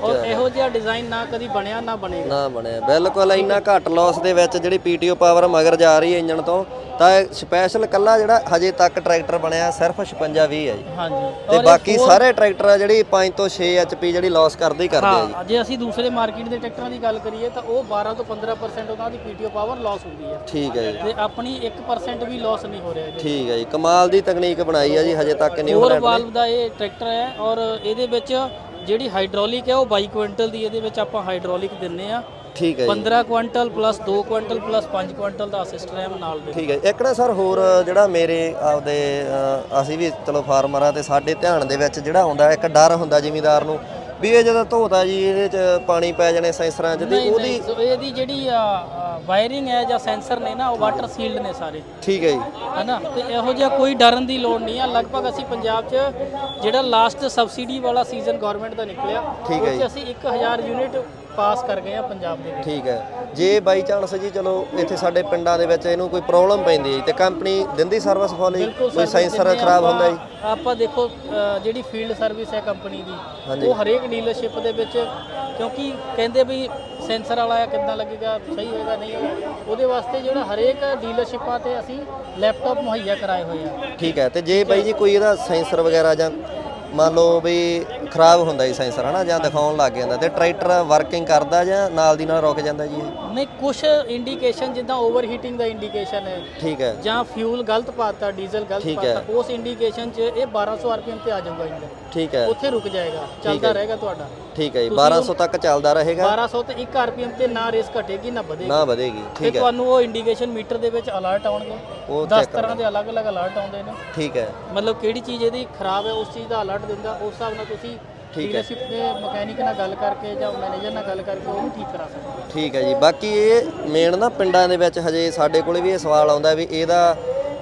ਔਰ ਇਹੋ ਜਿਹਾ ਡਿਜ਼ਾਈਨ ਨਾ ਕਦੀ ਬਣਿਆ ਨਾ ਬਣੇਗਾ। ਨਾ ਬਣਿਆ। ਬਿਲਕੁਲ ਇੰਨਾ ਘੱਟ ਲਾਸ ਦੇ ਵਿੱਚ ਜਿਹੜੀ PTO ਪਾਵਰ ਮਗਰ ਜਾ ਰਹੀ ਹੈ ਇੰਜਨ ਤੋਂ ਤਾਂ ਸਪੈਸ਼ਲ ਕੱਲਾ ਜਿਹੜਾ ਹਜੇ ਤੱਕ ਟਰੈਕਟਰ ਬਣਿਆ ਸਿਰਫ 5620 ਹੈ ਜੀ। ਹਾਂਜੀ। ਤੇ ਔਰ ਇਹ ਬਾਕੀ ਸਾਰੇ ਟਰੈਕਟਰ ਆ ਜਿਹੜੀ 5 ਤੋਂ 6 HP ਜਿਹੜੀ ਲਾਸ ਕਰਦੇ ਹੀ ਕਰਦੇ ਆ ਜੀ ਹਾਂ ਜੇ। ਅਸੀਂ ਦੂਸਰੇ ਮਾਰਕੀਟ ਦੇ ਟਰੈਕਟਰਾਂ ਦੀ ਗੱਲ ਕਰੀਏ ਤਾਂ ਉਹ 12 ਤੋਂ 15% ਉਹਨਾਂ ਦੀ ਪੀਟੀਓ ਪਾਵਰ ਲਾਸ ਹੁੰਦੀ ਹੈ। ਠੀਕ ਹੈ ਜੀ। ਤੇ ਆਪਣੀ 1% ਵੀ ਲਾਸ ਨਹੀਂ ਹੋ ਰਿਹਾ ਇਹਦੇ ਠੀਕ ਹੈ ਜੀ। ਕਮਾਲ ਦੀ ਤਕਨੀਕ ਬਣਾਈ ਹੈ ਜੀ ਹਜੇ ਤੱਕ ਨਿਊ ਹਾਲੈਂਡ ਵਾਲਵ ਦਾ ਇਹ ਟਰੈਕਟਰ ਹੈ ਔਰ ਇਹਦੇ ਵਿੱਚ ਜਿਹੜੀ ਹਾਈਡ੍ਰੋਲਿਕ ਹੈ ਉਹ 22 ਕੁਇੰਟਲ ਦੀ ਇਹਦੇ ਵਿੱਚ ਆਪਾਂ ਹਾਈਡ੍ਰੋਲਿਕ ਦਿੰਨੇ ਆ। ਠੀਕ ਹੈ ਜੀ। 15 quintal plus 2 quintal plus 5 quintal ਦਾ ਸਿਸਟਮ ਹੈ ਨਾਲ ਦੇ ਠੀਕ ਹੈ ਇੱਕ ਨਾ ਸਰ ਹੋਰ ਜਿਹੜਾ ਮੇਰੇ ਆਪਦੇ ਅ, ਅਸੀਂ ਵੀ ਚਲੋ ਫਾਰਮਰ ਤੇ ਸਾਡੇ ਧਿਆਨ ਦੇ ਵਿੱਚ ਜਿਹੜਾ ਆਉਂਦਾ ਇੱਕ ਡਰ ਹੁੰਦਾ ਜ਼ਿਮੀਦਾਰ ਨੂੰ ਵੀ ਇਹ ਜਦੋਂ ਧੋਤਾ ਜੀ ਇਹਦੇ ਚ ਪਾਣੀ ਪੈ ਜਾਣੇ ਸੈਂਸਰਾਂ ਚ ਤੇ ਨਹੀਂ ਉਹਦੀ ਨਹੀਂ ਸੋ ਇਹਦੀ ਜਿਹੜੀ ਵਾਇਰਿੰਗ ਹੈ ਜਾਂ ਸੈਂਸਰ ਨੇ ਨਾ ਉਹ ਵਾਟਰ ਸੀਲਡ ਨੇ ਸਾਰੇ। ਠੀਕ ਹੈ ਜੀ। ਹੈਨਾ? ਤੇ ਇਹੋ ਜਿਹਾ ਕੋਈ ਡਰਨ ਦੀ ਲੋੜ ਨਹੀਂ ਆ। ਲਗਭਗ ਅਸੀਂ ਪੰਜਾਬ 'ਚ ਜਿਹੜਾ ਲਾਸਟ ਸਬਸਿਡੀ ਵਾਲਾ ਸੀਜ਼ਨ ਗਵਰਨਮੈਂਟ ਦਾ ਨਿਕਲਿਆ ਠੀਕ ਹੈ ਉਹ 'ਚ ਅਸੀਂ 1000 ਯੂਨਿਟ ਪਾਸ ਕਰ ਗਏ ਆ ਪੰਜਾਬ ਦੇ ਵਿੱਚ। ਠੀਕ ਹੈ। ਜੇ ਬਾਈ ਚਾਂਸ ਜੀ ਚਲੋ ਇੱਥੇ ਸਾਡੇ ਪਿੰਡਾਂ ਦੇ ਵਿੱਚ ਇਹਨੂੰ ਕੋਈ ਪ੍ਰੋਬਲਮ ਪੈਂਦੀ ਹੈ ਤੇ ਕੰਪਨੀ ਦਿੰਦੀ ਸਰਵਿਸ ਫੁੱਲ ਕੋਈ ਸੈਂਸਰ ਖਰਾਬ ਹੁੰਦਾ ਜੀ। ਆਪਾਂ- ਦੇਖੋ ਜਿਹੜੀ ਫੀਲਡ ਸਰਵਿਸ ਹੈ ਕੰਪਨੀ। ਦੀ ਉਹ ਹਰੇਕ ਡੀਲਰਸ਼ਿਪ ਦੇ ਵਿੱਚ ਕਿਉਂਕਿ ਕਹਿੰਦੇ ਵੀ ਸੈਂਸਰ ਵਾਲਾ ਆ ਕਿੱਦਾਂ ਲੱਗੇਗਾ ਸਹੀ ਹੋਏਗਾ ਨਹੀਂ ਹੋਏਗਾ ਉਹਦੇ ਵਾਸਤੇ ਜਿਹੜਾ ਹਰੇਕ ਡੀਲਰਸ਼ਿਪਾਂ ਤੇ ਅਸੀਂ ਲੈਪਟਾਪ ਮੁਹੱਈਆ ਕਰਾਏ ਹੋਏ ਆ। ਠੀਕ ਹੈ ਤੇ ਜੇ ਬਾਈ ਜੀ ਕੋਈ ਇਹਦਾ ਸੈਂਸਰ ਵਗੈਰਾ ਜਾਂ ਮੰਨ ਲਓ ਵੀ ਖਰਾਬ ਹੁੰਦਾ ਜੀ ਸੈਂਸਰ ਹਨਾ? ਜਾਂ ਦਿਖਾਉਣ ਲੱਗ ਜਾਂਦਾ ਤੇ ਟਰੈਕਟਰ ਵਰਕਿੰਗ ਕਰਦਾ ਜਾਂ ਨਾਲ ਦੀ ਨਾਲ ਰੁਕ ਜਾਂਦਾ ਜੀ ਇਹ? ਨਹੀਂ ਕੁਝ ਇੰਡੀਕੇਸ਼ਨ ਜਿੱਦਾਂ ਓਵਰ ਹੀਟਿੰਗ ਦਾ ਇੰਡੀਕੇਸ਼ਨ ਹੈ। ਠੀਕ ਹੈ। ਜਾਂ ਫਿਊਲ ਗਲਤ ਪਾਤਾ ਡੀਜ਼ਲ ਗਲਤ ਠੀਕ ਹੈ। ਪਾਤਾ ਉਸ ਇੰਡੀਕੇਸ਼ਨ 'ਚ ਇਹ 1200 ਆਰਪੀਐਮ ਤੇ ਆ ਜਾਊਗਾ ਇੰਜਨ ਠੀਕ ਹੈ। ਉੱਥੇ ਰੁਕ ਜਾਏਗਾ। ਚੱਲਦਾ ਰਹੇਗਾ ਤੁਹਾਡਾ। ਠੀਕ ਹੈ ਜੀ। 1200 ਤੱਕ ਚੱਲਦਾ ਰਹੇਗਾ। 1200 ਤੇ 1 ਆਰਪੀਐਮ ਤੇ ਨਾ ਰੇਸ ਘਟੇਗੀ ਨਾ ਵਧੇਗੀ। ਨਾ ਵਧੇਗੀ। ਤੇ ਠੀਕ ਹੈ। ਤੁਹਾਨੂੰ ਉਹ ਇੰਡੀਕੇਸ਼ਨ ਮੀਟਰ ਦੇ ਵਿੱਚ ਅਲਰਟ ਆਉਣਗੇ। ਉਹ 10 ਤਰ੍ਹਾਂ ਦੇ ਅਲੱਗ-ਅਲੱਗ ਅਲਰਟ ਆਉਂਦੇ ਨੇ। ਠੀਕ ਹੈ। ਮਤਲਬ ਕਿਹੜੀ ਚੀਜ਼ ਇਹਦੀ ਖਰਾਬ ਹੈ ਉਸ ਚੀਜ਼ ਦਾ ਅਲਰਟ ਦਿੰਦਾ। ਉਸ ਹਿਸਾਬ ਨਾਲ ਤੁਸੀਂ ਡੀਲਰਸ਼ਿਪ ਦੇ ਮਕੈਨਿਕ ਨਾਲ ਗੱਲ ਕਰਕੇ ਜਾਂ ਮੈਨੇਜਰ ਨਾਲ ਗੱਲ ਕਰਕੇ ਉਹਨੂੰ ਠੀਕ ਕਰਾ ਸਕਦੇ ਹੋ। ਠੀਕ ਹੈ ਜੀ। ਬਾਕੀ ਇਹ ਮੇਨ ਨਾ ਪਿੰਡਾਂ ਦੇ ਵਿੱਚ ਹਜੇ ਸਾਡੇ ਕੋਲੇ ਵੀ ਇਹ ਸਵਾਲ ਆਉਂਦਾ ਵੀ ਇਹਦਾ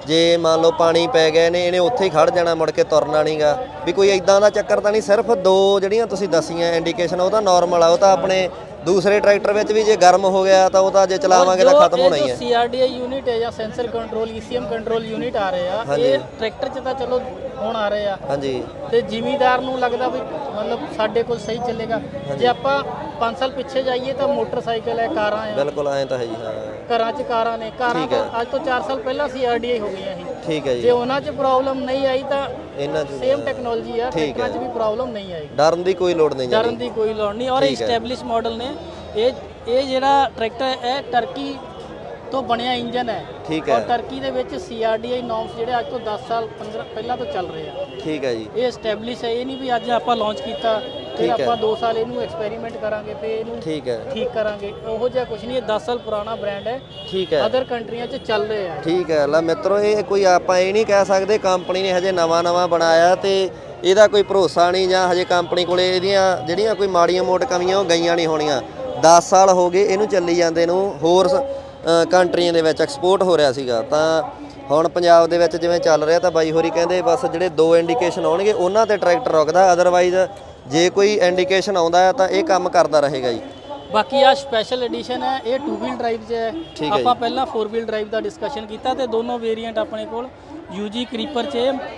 ਜੇ ਮੰਨ ਲਓ ਪਾਣੀ ਪੈ ਗਏ ਨੇ ਇਹਨੇ ਉੱਥੇ ਹੀ ਖੜ ਜਾਣਾ ਮੁੜ ਕੇ ਤੁਰਨਾ ਨਹੀਂਗਾ ਵੀ ਕੋਈ ਇਦਾਂ ਦਾ ਚੱਕਰ ਤਾਂ ਨਹੀਂ ਸਿਰਫ ਦੋ ਜਿਹੜੀਆਂ ਤੁਸੀਂ ਦਸੀਆਂ ਇੰਡੀਕੇਸ਼ਨ ਉਹ ਤਾਂ ਨਾਰਮਲ ਆ ਉਹ ਤਾਂ ਆਪਣੇ ਦੂਸਰੇ ਟਰੈਕਟਰ ਵਿੱਚ ਵੀ ਜੇ ਗਰਮ ਹੋ ਗਿਆ ਤਾਂ ਉਹ ਤਾਂ ਜੇ ਚਲਾਵਾਂਗੇ ਤਾਂ ਖਤਮ ਹੋਣਾ ਹੀ ਹੈ। ਸੀਆਰਡੀਆਈ ਯੂਨਿਟ ਹੈ ਜਾਂ sensor control ECM control unit ਆ ਰਹੇ ਆ ਇਹ ਟਰੈਕਟਰ 'ਚ ਤਾਂ ਚਲੋ ਹੁਣ ਆ ਰਹੇ ਆ। ਹਾਂਜੀ। ਤੇ ਜ਼ਿਮੀਦਾਰ ਨੂੰ ਲੱਗਦਾ ਵੀ ਮਤਲਬ ਸਾਡੇ ਕੋਲ ਸਹੀ ਚੱਲੇਗਾ। ਜੇ ਆਪਾਂ 5 ਸਾਲ ਪਿੱਛੇ ਜਾਈਏ ਤਾਂ ਮੋਟਰਸਾਈਕਲ ਹੈ ਕਾਰਾਂ ਆ ਬਿਲਕੁਲ ਐਂ ਤਾਂ ਹੈ ਜੀ ਹਾਂ। ਘਰਾਂ 'ਚ ਕਾਰਾਂ ਨੇ। ਕਾਰਾਂ ਅੱਜ ਤੋਂ 4 ਸਾਲ ਪਹਿਲਾਂ ਸੀ ਆਰਡੀਆਈ ਹੋ ਗਈਆਂ ਸੀ। ਠੀਕ ਹੈ ਜੇ। ਜੀ ਉਹਨਾਂ 'ਚ ਪ੍ਰੋਬਲਮ ਨਹੀਂ ਆਈ ਤਾਂ ਇਹਨਾਂ ਚ ਸੇਮ ਟੈਕਨੋਲੋਜੀ ਆ ਠੀਕ ਟਰੈਕਟਰਾਂ 'ਚ ਵੀ ਪ੍ਰੋਬਲਮ ਨਹੀਂ ਆਏਗੀ ਡਰਨ ਦੀ ਕੋਈ ਲੋੜ ਨਹੀਂ ਜੀ ਡਰਨ ਦੀ ਕੋਈ ਲੋੜ ਨਹੀਂ। ਔਰ। ਐਸਟੈਬਲਿਸ਼ ਮਾਡਲ ਨੇ। ਇਹ ਇਹ ਜਿਹੜਾ ਟਰੈਕਟਰ ਹੈ ਟਰਕੀ ਤੋਂ ਬਣਿਆ ਇੰਜਨ ਹੈ। ਠੀਕ ਔਰ ਹੈ ਟਰਕੀ ਦੇ ਵਿੱਚ ਸੀਆਰਡੀਆਈ ਨੋਰਮਸ ਜਿਹੜੇ ਅੱਜ ਤੋਂ 10 ਸਾਲ 15 ਪਹਿਲਾਂ ਤੋਂ ਚੱਲ ਰਹੇ ਆ। ਠੀਕ ਹੈ ਜੀ। ਇਹ ਐਸਟੈਬਲਿਸ਼ ਹੈ। ਇਹ ਨਹੀਂ ਵੀ ਅੱਜ ਆਪਾਂ ਲਾਂਚ ਕੀਤਾ। ਫਿਰ ਠੀਕ ਹੈ। ਆਪਾਂ 2 ਸਾਲ ਇਹਨੂੰ ਐਕਸਪੈਰੀਮੈਂਟ ਕਰਾਂਗੇ ਤੇ ਇਹਨੂੰ ਠੀਕ ਹੈ। ਠੀਕ ਕਰਾਂਗੇ। ਉਹੋ ਜਿਹਾ ਕੁਝ ਨਹੀਂ ਇਹ 10 ਸਾਲ ਪੁਰਾਣਾ ਬ੍ਰਾਂਡ ਹੈ। ਠੀਕ ਹੈ। ਅਦਰ ਕੰਟਰੀਆਂ 'ਚ ਚੱਲ ਰਹੇ ਆ ਠੀਕ ਹੈ। ਲੈ ਮਿੱਤਰੋ ਇਹ ਕੋਈ ਆਪਾਂ ਇਹ ਨਹੀਂ ਕਹਿ ਸਕਦੇ ਕੰਪਨੀ ਨੇ ਹਜੇ ਨਵਾਂ-ਨਵਾਂ ਬਣਾਇਆ ਤੇ ਇਹਦਾ ਕੋਈ ਭਰੋਸਾ ਨਹੀਂ ਜਾਂ ਹਜੇ ਕੰਪਨੀ ਕੋਲੇ ਇਹਦੀਆਂ ਜਿਹੜੀਆਂ ਕੋਈ ਮਾੜੀਆਂ ਮੋਟ ਕਮੀਆਂ ਉਹ ਗਈਆਂ ਨਹੀਂ ਹੋਣੀਆਂ। 10 ਸਾਲ ਹੋ ਗਏ ਇਹਨੂੰ ਚੱਲੀ ਜਾਂਦੇ ਨੂੰ ਹੋਰ ਸ- ਅ, ਕੰਟਰੀਆਂ ਦੇ ਵਿੱਚ ਐਕਸਪੋਰਟ ਹੋ ਰਿਹਾ ਸੀਗਾ। ਤਾਂ ਹੁਣ ਪੰਜਾਬ ਦੇ ਵਿੱਚ ਜਿਵੇਂ ਚੱਲ ਰਿਹਾ ਤਾਂ ਬਾਈ ਹੋਰੀ ਕਹਿੰਦੇ ਬਸ ਜਿਹੜੇ ਦੋ ਇੰਡੀਕੇਸ਼ਨ ਆਉਣਗੇ ਉਹਨਾਂ ਤੇ ਟਰੈਕਟਰ ਰੁਕਦਾ ਅਦਰਵਾਈਜ਼ ਜੇ ਕੋਈ ਇੰਡੀਕੇਸ਼ਨ ਆਉਂਦਾ ਹੈ ਤਾਂ ਇਹ ਕੰਮ ਕਰਦਾ ਰਹੇਗਾ ਜੀ। ਬਾਕੀ ਆ ਸਪੈਸ਼ਲ ਐਡੀਸ਼ਨ ਹੈ ਇਹ 2 ਵੀਲ ਡਰਾਈਵ 'ਚ ਹੈ। ਠੀਕ ਹੈ ਆਪਾਂ ਪਹਿਲਾਂ 4 ਵੀਲ ਡਰਾਈਵ ਦਾ ਡਿਸਕਸ਼ਨ ਕੀਤਾ ਤੇ ਦੋਨੋਂ ਵੇਰੀਐਂਟ ਆਪਣੇ ਕੋਲ। UG ਕਰੀਪਰ 'ਚ